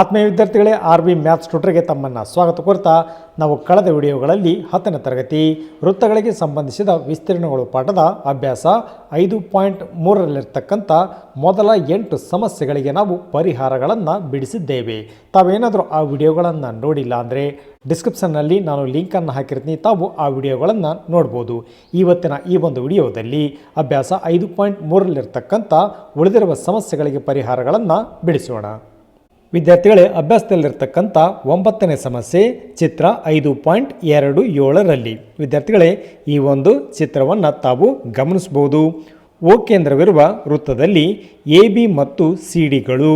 ಆತ್ಮೀಯ ವಿದ್ಯಾರ್ಥಿಗಳೇ, R B maths ಟ್ಯೂಟರ್ಗೆ ತಮ್ಮನ್ನು ಸ್ವಾಗತ ಕೋರ್ತಾ ನಾವು ಕಳೆದ ವಿಡಿಯೋಗಳಲ್ಲಿ ಹತ್ತನೇ ತರಗತಿ ವೃತ್ತಗಳಿಗೆ ಸಂಬಂಧಿಸಿದ ವಿಸ್ತೀರ್ಣಗಳು ಪಾಠದ ಅಭ್ಯಾಸ ಐದು ಪಾಯಿಂಟ್ ಮೂರರಲ್ಲಿರ್ತಕ್ಕಂಥ ಮೊದಲ ಎಂಟು ಸಮಸ್ಯೆಗಳಿಗೆ ನಾವು ಪರಿಹಾರಗಳನ್ನು ಬಿಡಿಸಿದ್ದೇವೆ. ತಾವೇನಾದರೂ ಆ ವಿಡಿಯೋಗಳನ್ನು ನೋಡಿಲ್ಲ ಅಂದರೆ ಡಿಸ್ಕ್ರಿಪ್ಷನ್ನಲ್ಲಿ ನಾನು ಲಿಂಕನ್ನು ಹಾಕಿರ್ತೀನಿ, ತಾವು ಆ ವಿಡಿಯೋಗಳನ್ನು ನೋಡ್ಬೋದು. ಇವತ್ತಿನ ಈ ಒಂದು ವಿಡಿಯೋದಲ್ಲಿ ಅಭ್ಯಾಸ ಐದು ಪಾಯಿಂಟ್ ಮೂರರಲ್ಲಿರ್ತಕ್ಕಂಥ ಉಳಿದಿರುವ ಸಮಸ್ಯೆಗಳಿಗೆ ಪರಿಹಾರಗಳನ್ನು ಬಿಡಿಸೋಣ. ವಿದ್ಯಾರ್ಥಿಗಳೇ, ಅಭ್ಯಾಸದಲ್ಲಿರ್ತಕ್ಕಂಥ ಒಂಬತ್ತನೇ ಸಮಸ್ಯೆ, ಚಿತ್ರ ಐದು ಪಾಯಿಂಟ್ ಎರಡು ಏಳರಲ್ಲಿ. ವಿದ್ಯಾರ್ಥಿಗಳೇ, ಈ ಒಂದು ಚಿತ್ರವನ್ನು ತಾವು ಗಮನಿಸಬಹುದು. ಓ ಕೇಂದ್ರವಿರುವ ವೃತ್ತದಲ್ಲಿ ಎ, ಬಿ ಮತ್ತು ಸಿ, ಡಿಗಳು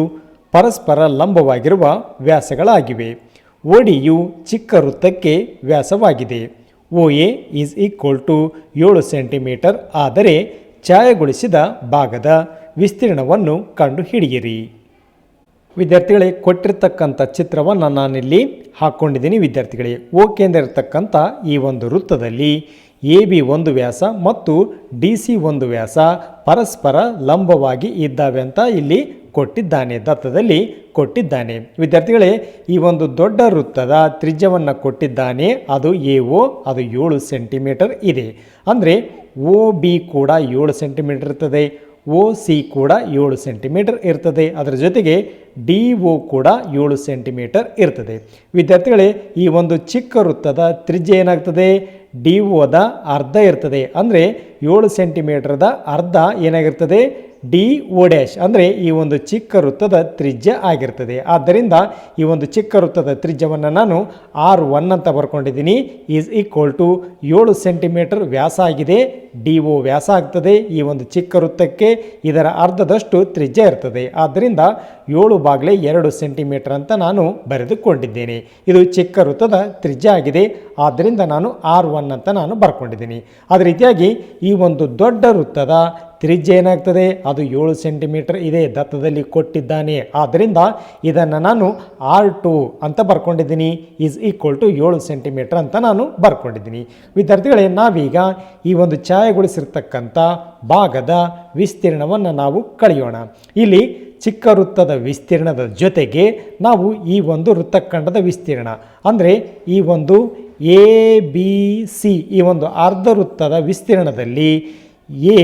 ಪರಸ್ಪರ ಲಂಬವಾಗಿರುವ ವ್ಯಾಸಗಳಾಗಿವೆ. ಓಡಿಯು ಚಿಕ್ಕ ವೃತ್ತಕ್ಕೆ ವ್ಯಾಸವಾಗಿದೆ. O, A is equal to ಏಳು ಸೆಂಟಿಮೀಟರ್ ಆದರೆ ಛಾಯಗೊಳಿಸಿದ ಭಾಗದ ವಿಸ್ತೀರ್ಣವನ್ನು ಕಂಡುಹಿಡಿಯಿರಿ. ವಿದ್ಯಾರ್ಥಿಗಳೇ ಕೊಟ್ಟಿರ್ತಕ್ಕಂಥ ಚಿತ್ರವನ್ನು ನಾನಿಲ್ಲಿ ಹಾಕ್ಕೊಂಡಿದ್ದೀನಿ ವಿದ್ಯಾರ್ಥಿಗಳಿಗೆ ಓ ಕೇಂದ್ರ ಇರತಕ್ಕಂಥ ಈ ಒಂದು ವೃತ್ತದಲ್ಲಿ ಎ ಬಿ ಒಂದು ವ್ಯಾಸ ಮತ್ತು ಡಿ ಸಿ ಒಂದು ವ್ಯಾಸ ಪರಸ್ಪರ ಲಂಬವಾಗಿ ಇದ್ದಾವೆ ಅಂತ ಇಲ್ಲಿ ಕೊಟ್ಟಿದ್ದಾನೆ, ದತ್ತದಲ್ಲಿ ಕೊಟ್ಟಿದ್ದಾನೆ. ವಿದ್ಯಾರ್ಥಿಗಳೇ, ಈ ಒಂದು ದೊಡ್ಡ ವೃತ್ತದ ತ್ರಿಜ್ಯವನ್ನು ಕೊಟ್ಟಿದ್ದಾನೆ. ಅದು ಎ ಓ, ಅದು ಏಳು ಸೆಂಟಿಮೀಟರ್ ಇದೆ. ಅಂದರೆ ಓ ಬಿ ಕೂಡ ಏಳು ಸೆಂಟಿಮೀಟರ್ ಇರ್ತದೆ. ಓ ಸಿ ಕೂಡ ಏಳು ಸೆಂಟಿಮೀಟರ್ ಇರ್ತದೆ. ಅದರ ಜೊತೆಗೆ ಡಿ ಒ ಕೂಡ ಏಳು ಸೆಂಟಿಮೀಟರ್ ಇರ್ತದೆ. ವಿದ್ಯಾರ್ಥಿಗಳೇ, ಈ ಒಂದು ಚಿಕ್ಕ ವೃತ್ತದ ತ್ರಿಜ್ಯ ಏನಾಗ್ತದೆ? ಡಿ ಒದ ಅರ್ಧ ಇರ್ತದೆ. ಅಂದರೆ ಏಳು ಸೆಂಟಿಮೀಟರ್ದ ಅರ್ಧ ಏನಾಗಿರ್ತದೆ? ಡಿ ಓ ಡ್ಯಾಶ್ ಅಂದರೆ ಈ ಒಂದು ಚಿಕ್ಕ ವೃತ್ತದ ತ್ರಿಜ್ಯ ಆಗಿರ್ತದೆ. ಆದ್ದರಿಂದ ಈ ಒಂದು ಚಿಕ್ಕ ವೃತ್ತದ ತ್ರಿಜ್ಯವನ್ನು ನಾನು ಆರ್ ಒನ್ ಅಂತ ಬರ್ಕೊಂಡಿದ್ದೀನಿ. ಈಸ್ ಈಕ್ವಲ್ ಟು ಏಳು ಸೆಂಟಿಮೀಟರ್ ವ್ಯಾಸ ಆಗಿದೆ. ಡಿ ಒ ವ್ಯಾಸ ಆಗ್ತದೆ. ಈ ಒಂದು ಚಿಕ್ಕ ವೃತ್ತಕ್ಕೆ ಇದರ ಅರ್ಧದಷ್ಟು ತ್ರಿಜ್ಯ ಇರ್ತದೆ. ಆದ್ದರಿಂದ ಏಳು ಬಾಗಿಲೆ ಎರಡು ಸೆಂಟಿಮೀಟರ್ ಅಂತ ನಾನು ಬರೆದುಕೊಂಡಿದ್ದೇನೆ. ಇದು ಚಿಕ್ಕ ವೃತ್ತದ ತ್ರಿಜ್ಯ ಆಗಿದೆ. ಆದ್ದರಿಂದ ನಾನು ಆರ್ ಒನ್ ಅಂತ ನಾನು ಬರ್ಕೊಂಡಿದ್ದೀನಿ. ಅದೇ ರೀತಿಯಾಗಿ ಈ ಒಂದು ದೊಡ್ಡ ವೃತ್ತದ ತ್ರಿಜ್ಯ ಏನಾಗ್ತದೆ? ಅದು ಏಳು ಸೆಂಟಿಮೀಟರ್ ಇದೆ, ದತ್ತದಲ್ಲಿ ಕೊಟ್ಟಿದ್ದಾನೆ. ಆದ್ದರಿಂದ ಇದನ್ನು ನಾನು ಆರ್ ಟು ಅಂತ ಬರ್ಕೊಂಡಿದ್ದೀನಿ. ಈಸ್ ಈಕ್ವಲ್ ಟು ಏಳು ಸೆಂಟಿಮೀಟರ್ ಅಂತ ನಾನು ಬರ್ಕೊಂಡಿದ್ದೀನಿ. ವಿದ್ಯಾರ್ಥಿಗಳೇ, ನಾವೀಗ ಈ ಒಂದು ಛಾಯೆಗೊಳಿಸಿರ್ತಕ್ಕಂಥ ಭಾಗದ ವಿಸ್ತೀರ್ಣವನ್ನು ನಾವು ಕಳೆಯೋಣ. ಇಲ್ಲಿ ಚಿಕ್ಕ ವೃತ್ತದ ವಿಸ್ತೀರ್ಣದ ಜೊತೆಗೆ ನಾವು ಈ ಒಂದು ವೃತ್ತಖಂಡದ ವಿಸ್ತೀರ್ಣ. ಅಂದರೆ ಈ ಒಂದು ಎ ಬಿ ಸಿ ಈ ಒಂದು ಅರ್ಧ ವೃತ್ತದ ವಿಸ್ತೀರ್ಣದಲ್ಲಿ ಎ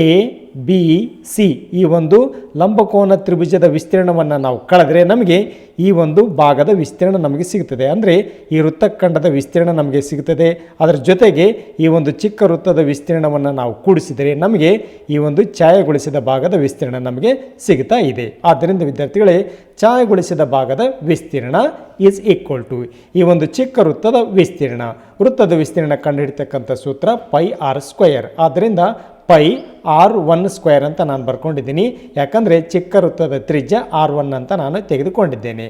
ಬಿ ಸಿ ಈ ಒಂದು ಲಂಬಕೋನ ತ್ರಿಭುಜದ ವಿಸ್ತೀರ್ಣವನ್ನು ನಾವು ಕಳೆದ್ರೆ ನಮಗೆ ಈ ಒಂದು ಭಾಗದ ವಿಸ್ತೀರ್ಣ ನಮಗೆ ಸಿಗುತ್ತದೆ ಅಂದರೆ ಈ ವೃತ್ತಖಂಡದ ವಿಸ್ತೀರ್ಣ ನಮಗೆ ಸಿಗುತ್ತದೆ ಅದರ ಜೊತೆಗೆ ಈ ಒಂದು ಚಿಕ್ಕ ವೃತ್ತದ ವಿಸ್ತೀರ್ಣವನ್ನು ನಾವು ಕೂಡಿಸಿದರೆ ನಮಗೆ ಈ ಒಂದು ಛಾಯೆಗೊಳಿಸಿದ ಭಾಗದ ವಿಸ್ತೀರ್ಣ ನಮಗೆ ಸಿಗ್ತಾ ಇದೆ. ಆದ್ದರಿಂದ ವಿದ್ಯಾರ್ಥಿಗಳೇ, ಛಾಯೆಗೊಳಿಸಿದ ಭಾಗದ ವಿಸ್ತೀರ್ಣ ಈಸ್ ಈಕ್ವಲ್ ಟು ಈ ಒಂದು ಚಿಕ್ಕ ವೃತ್ತದ ವಿಸ್ತೀರ್ಣ. ವೃತ್ತದ ವಿಸ್ತೀರ್ಣ ಕಂಡುಹಿಡಿತಕ್ಕಂಥ ಸೂತ್ರ ಪೈ ಆರ್ ಸ್ಕ್ವಯರ್ ಆದ್ದರಿಂದ ಪೈ ಆರ್ ಒನ್ ಸ್ಕ್ವೇರ್ ಅಂತ ನಾನು ಬರ್ಕೊಂಡಿದ್ದೀನಿ. ಯಾಕಂದರೆ ಚಿಕ್ಕ ವೃತ್ತದ ತ್ರಿಜ್ಯ ಆರ್ ಒನ್ ಅಂತ ನಾನು ತೆಗೆದುಕೊಂಡಿದ್ದೇನೆ.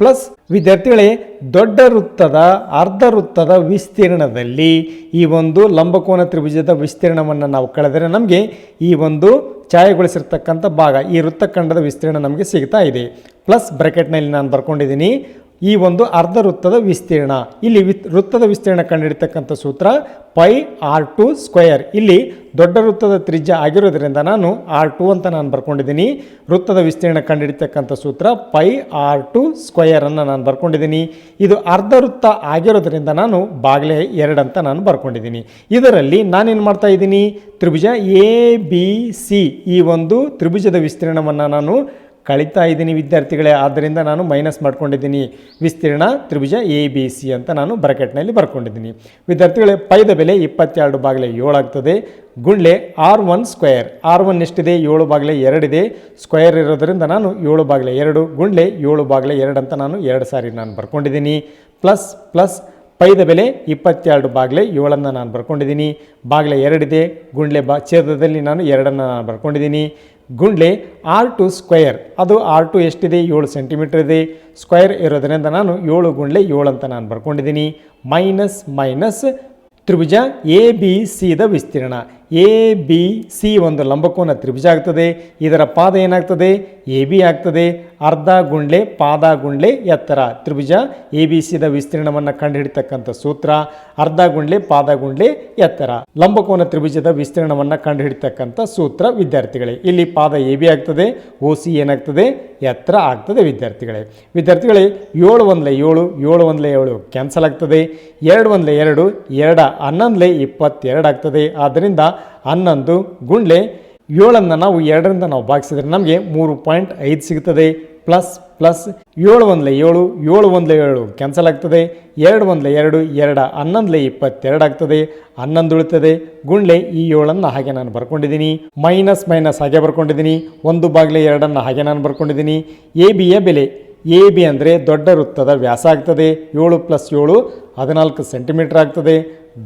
ಪ್ಲಸ್ ವಿದ್ಯಾರ್ಥಿಗಳೇ, ದೊಡ್ಡ ವೃತ್ತದ, ಅರ್ಧ ವೃತ್ತದ ವಿಸ್ತೀರ್ಣದಲ್ಲಿ ಈ ಒಂದು ಲಂಬಕೋನ ತ್ರಿಭುಜದ ವಿಸ್ತೀರ್ಣವನ್ನು ನಾವು ಕಳೆದರೆ ನಮಗೆ ಈ ಒಂದು ಛಾಯೆಗೊಳಿಸಿರ್ತಕ್ಕಂಥ ಭಾಗ, ಈ ವೃತ್ತಖಂಡದ ವಿಸ್ತೀರ್ಣ ನಮಗೆ ಸಿಗ್ತಾ ಇದೆ. ಪ್ಲಸ್ ಬ್ರಾಕೆಟ್ನಲ್ಲಿ ನಾನು ಬರ್ಕೊಂಡಿದ್ದೀನಿ. ಈ ಒಂದು ಅರ್ಧ ವೃತ್ತದ ವಿಸ್ತೀರ್ಣ. ಇಲ್ಲಿ ವೃತ್ತದ ವಿಸ್ತೀರ್ಣ ಕಂಡುಹಿಡಿತಕ್ಕಂಥ ಸೂತ್ರ ಪೈ ಆರ್ ಟು ಸ್ಕ್ವಯರ್ ಇಲ್ಲಿ ದೊಡ್ಡ ವೃತ್ತದ ತ್ರಿಜ್ಯ ಆಗಿರೋದ್ರಿಂದ ನಾನು ಆರ್ ಟು ಅಂತ ನಾನು ಬರ್ಕೊಂಡಿದ್ದೀನಿ. ವೃತ್ತದ ವಿಸ್ತೀರ್ಣ ಕಂಡುಹಿಡಿತಕ್ಕಂಥ ಸೂತ್ರ ಪೈ ಆರ್ ಟು ಸ್ಕ್ವಯರನ್ನು ನಾನು ಬರ್ಕೊಂಡಿದ್ದೀನಿ. ಇದು ಅರ್ಧ ವೃತ್ತ ಆಗಿರೋದ್ರಿಂದ ನಾನು ಬಾಗಿಲೆ ಎರಡು ಅಂತ ನಾನು ಬರ್ಕೊಂಡಿದ್ದೀನಿ. ಇದರಲ್ಲಿ ನಾನೇನು ಮಾಡ್ತಾ ಇದ್ದೀನಿ? ತ್ರಿಭುಜ ಎ ಬಿ ಸಿ ಈ ಒಂದು ತ್ರಿಭುಜದ ವಿಸ್ತೀರ್ಣವನ್ನು ನಾನು ಕಳಿತಾ ಇದ್ದೀನಿ ವಿದ್ಯಾರ್ಥಿಗಳೇ, ಆದ್ದರಿಂದ ನಾನು ಮೈನಸ್ ಮಾಡ್ಕೊಂಡಿದ್ದೀನಿ. ವಿಸ್ತೀರ್ಣ ತ್ರಿಭುಜ ಎ ಬಿ ಸಿ ಅಂತ ನಾನು ಬ್ರಕೆಟ್ನಲ್ಲಿ ಬರ್ಕೊಂಡಿದ್ದೀನಿ. ವಿದ್ಯಾರ್ಥಿಗಳೇ, ಪೈದ ಬೆಲೆ ಇಪ್ಪತ್ತೆರಡು ಬಾಗಿಲೆ ಏಳಾಗ್ತದೆ ಗುಂಡ್ಲೆ R one square. R one ಎಷ್ಟಿದೆ? ಏಳು ಬಾಗಿಲೆ ಎರಡಿದೆ ಸ್ಕ್ವೇರ್ ಇರೋದರಿಂದ ನಾನು ಏಳು ಬಾಗಿಲೆ ಎರಡು, ಗುಂಡ್ಲೆ ಏಳು ಬಾಗಿಲೆ ಎರಡು ಅಂತ ನಾನು ಎರಡು ಸಾರಿ ನಾನು ಬರ್ಕೊಂಡಿದ್ದೀನಿ. ಪ್ಲಸ್ ಪ್ಲಸ್ ಪೈದ ಬೆಲೆ ಇಪ್ಪತ್ತೆರಡು ಬಾಗಿಲೆ ಏಳನ್ನು ನಾನು ಬರ್ಕೊಂಡಿದ್ದೀನಿ. ಬಾಗಿಲೆ ಎರಡಿದೆ ಗುಂಡ್ಲೆ ಬಾ, ಛೇದದಲ್ಲಿ ನಾನು ಎರಡನ್ನು ನಾನು ಬರ್ಕೊಂಡಿದ್ದೀನಿ. ಗುಂಡ್ಲೆ ಆರ್ ಟು ಸ್ಕ್ವಯರ್ ಅದು ಆರ್ ಟು ಎಷ್ಟಿದೆ? ಏಳು ಸೆಂಟಿಮೀಟರ್ ಇದೆ. ಸ್ಕ್ವೇರ್ ಇರೋದರಿಂದ ನಾನು ಏಳು ಗುಂಡ್ಲೆ ಏಳು ಅಂತ ನಾನು ಬರ್ಕೊಂಡಿದ್ದೀನಿ. ಮೈನಸ್ ಮೈನಸ್ ತ್ರಿಭುಜ ಎ, ಬಿ ಸಿದ ವಿಸ್ತೀರ್ಣ. ಎ, ಬಿ, ಸಿ ಒಂದು ಲಂಬಕೋನ ತ್ರಿಭುಜ ಆಗ್ತದೆ. ಇದರ ಪಾದ ಏನಾಗ್ತದೆ? ಎ, ಬಿ ಆಗ್ತದೆ. ಅರ್ಧ ಗುಂಡ್ಲೆ, ಪಾದ ಗುಂಡ್ಲೆ ಎತ್ತರ. ತ್ರಿಭುಜ, ಎ ಬಿ ಸಿದ ವಿಸ್ತೀರ್ಣವನ್ನು ಕಂಡುಹಿಡಿತಕ್ಕಂಥ ಸೂತ್ರ, ಅರ್ಧ ಗುಂಡ್ಲೆ, ಪಾದ ಗುಂಡ್ಲೆ ಎತ್ತರ. ಲಂಬಕೋನ ತ್ರಿಭುಜದ ವಿಸ್ತೀರ್ಣವನ್ನು ಕಂಡುಹಿಡಿತಕ್ಕಂಥ ಸೂತ್ರ, ವಿದ್ಯಾರ್ಥಿಗಳೇ. ಇಲ್ಲಿ ಪಾದ ಎ ಬಿ ಆಗ್ತದೆ, ಓ ಸಿ ಏನಾಗ್ತದೆ, ಎತ್ತರ ಆಗ್ತದೆ, ವಿದ್ಯಾರ್ಥಿಗಳೇ. ವಿದ್ಯಾರ್ಥಿಗಳೇ, ಏಳು ಒಂದಲೆ ಏಳು ಏಳು ಒಂದಲೆ ಏಳು ಕ್ಯಾನ್ಸಲ್ ಆಗ್ತದೆ, ಎರಡು ಒಂದಲೆ ಎರಡು ಎರಡ ಹನ್ನೊಂದಲೆ ಇಪ್ಪತ್ತೆರಡು ಆಗ್ತದೆ. ಆದ್ದರಿಂದ ಹನ್ನೊಂದು ಗುಂಡ್ಲೆ ಏಳನ್ನು ನಾವು ಎರಡರಿಂದ ನಾವು ಭಾಗಿಸಿದರೆ ನಮಗೆ ಮೂರು ಪಾಯಿಂಟ್ ಐದು ಸಿಗ್ತದೆ ಪ್ಲಸ್ ಪ್ಲಸ್ ಏಳು ಒಂದಲೆ ಏಳು ಏಳು ಒಂದಲೆ ಏಳು ಕ್ಯಾನ್ಸಲ್ ಆಗ್ತದೆ. ಎರಡು ಒಂದಲೆ ಎರಡು, ಎರಡ ಹನ್ನೊಂದಲೆ ಇಪ್ಪತ್ತೆರಡು ಆಗ್ತದೆ. ಹನ್ನೊಂದು ಉಳಿತದೆ. ಗುಂಡ್ಲೆ ಈ ಏಳನ್ನು ಹಾಗೆ ನಾನು ಬರ್ಕೊಂಡಿದ್ದೀನಿ. ಮೈನಸ್ ಮೈನಸ್ ಹಾಗೆ ಬರ್ಕೊಂಡಿದ್ದೀನಿ. ಒಂದು ಬಾಗಿಲೆ ಎರಡನ್ನು ಹಾಗೆ ನಾನು ಬರ್ಕೊಂಡಿದ್ದೀನಿ. ಎ ಬಿಯ ಬೆಲೆ, ಎ ಬಿ ಅಂದರೆ ದೊಡ್ಡ ವೃತ್ತದ ವ್ಯಾಸ ಆಗ್ತದೆ. ಏಳು ಪ್ಲಸ್ ಏಳು ಹದಿನಾಲ್ಕು ಸೆಂಟಿಮೀಟರ್ ಆಗ್ತದೆ.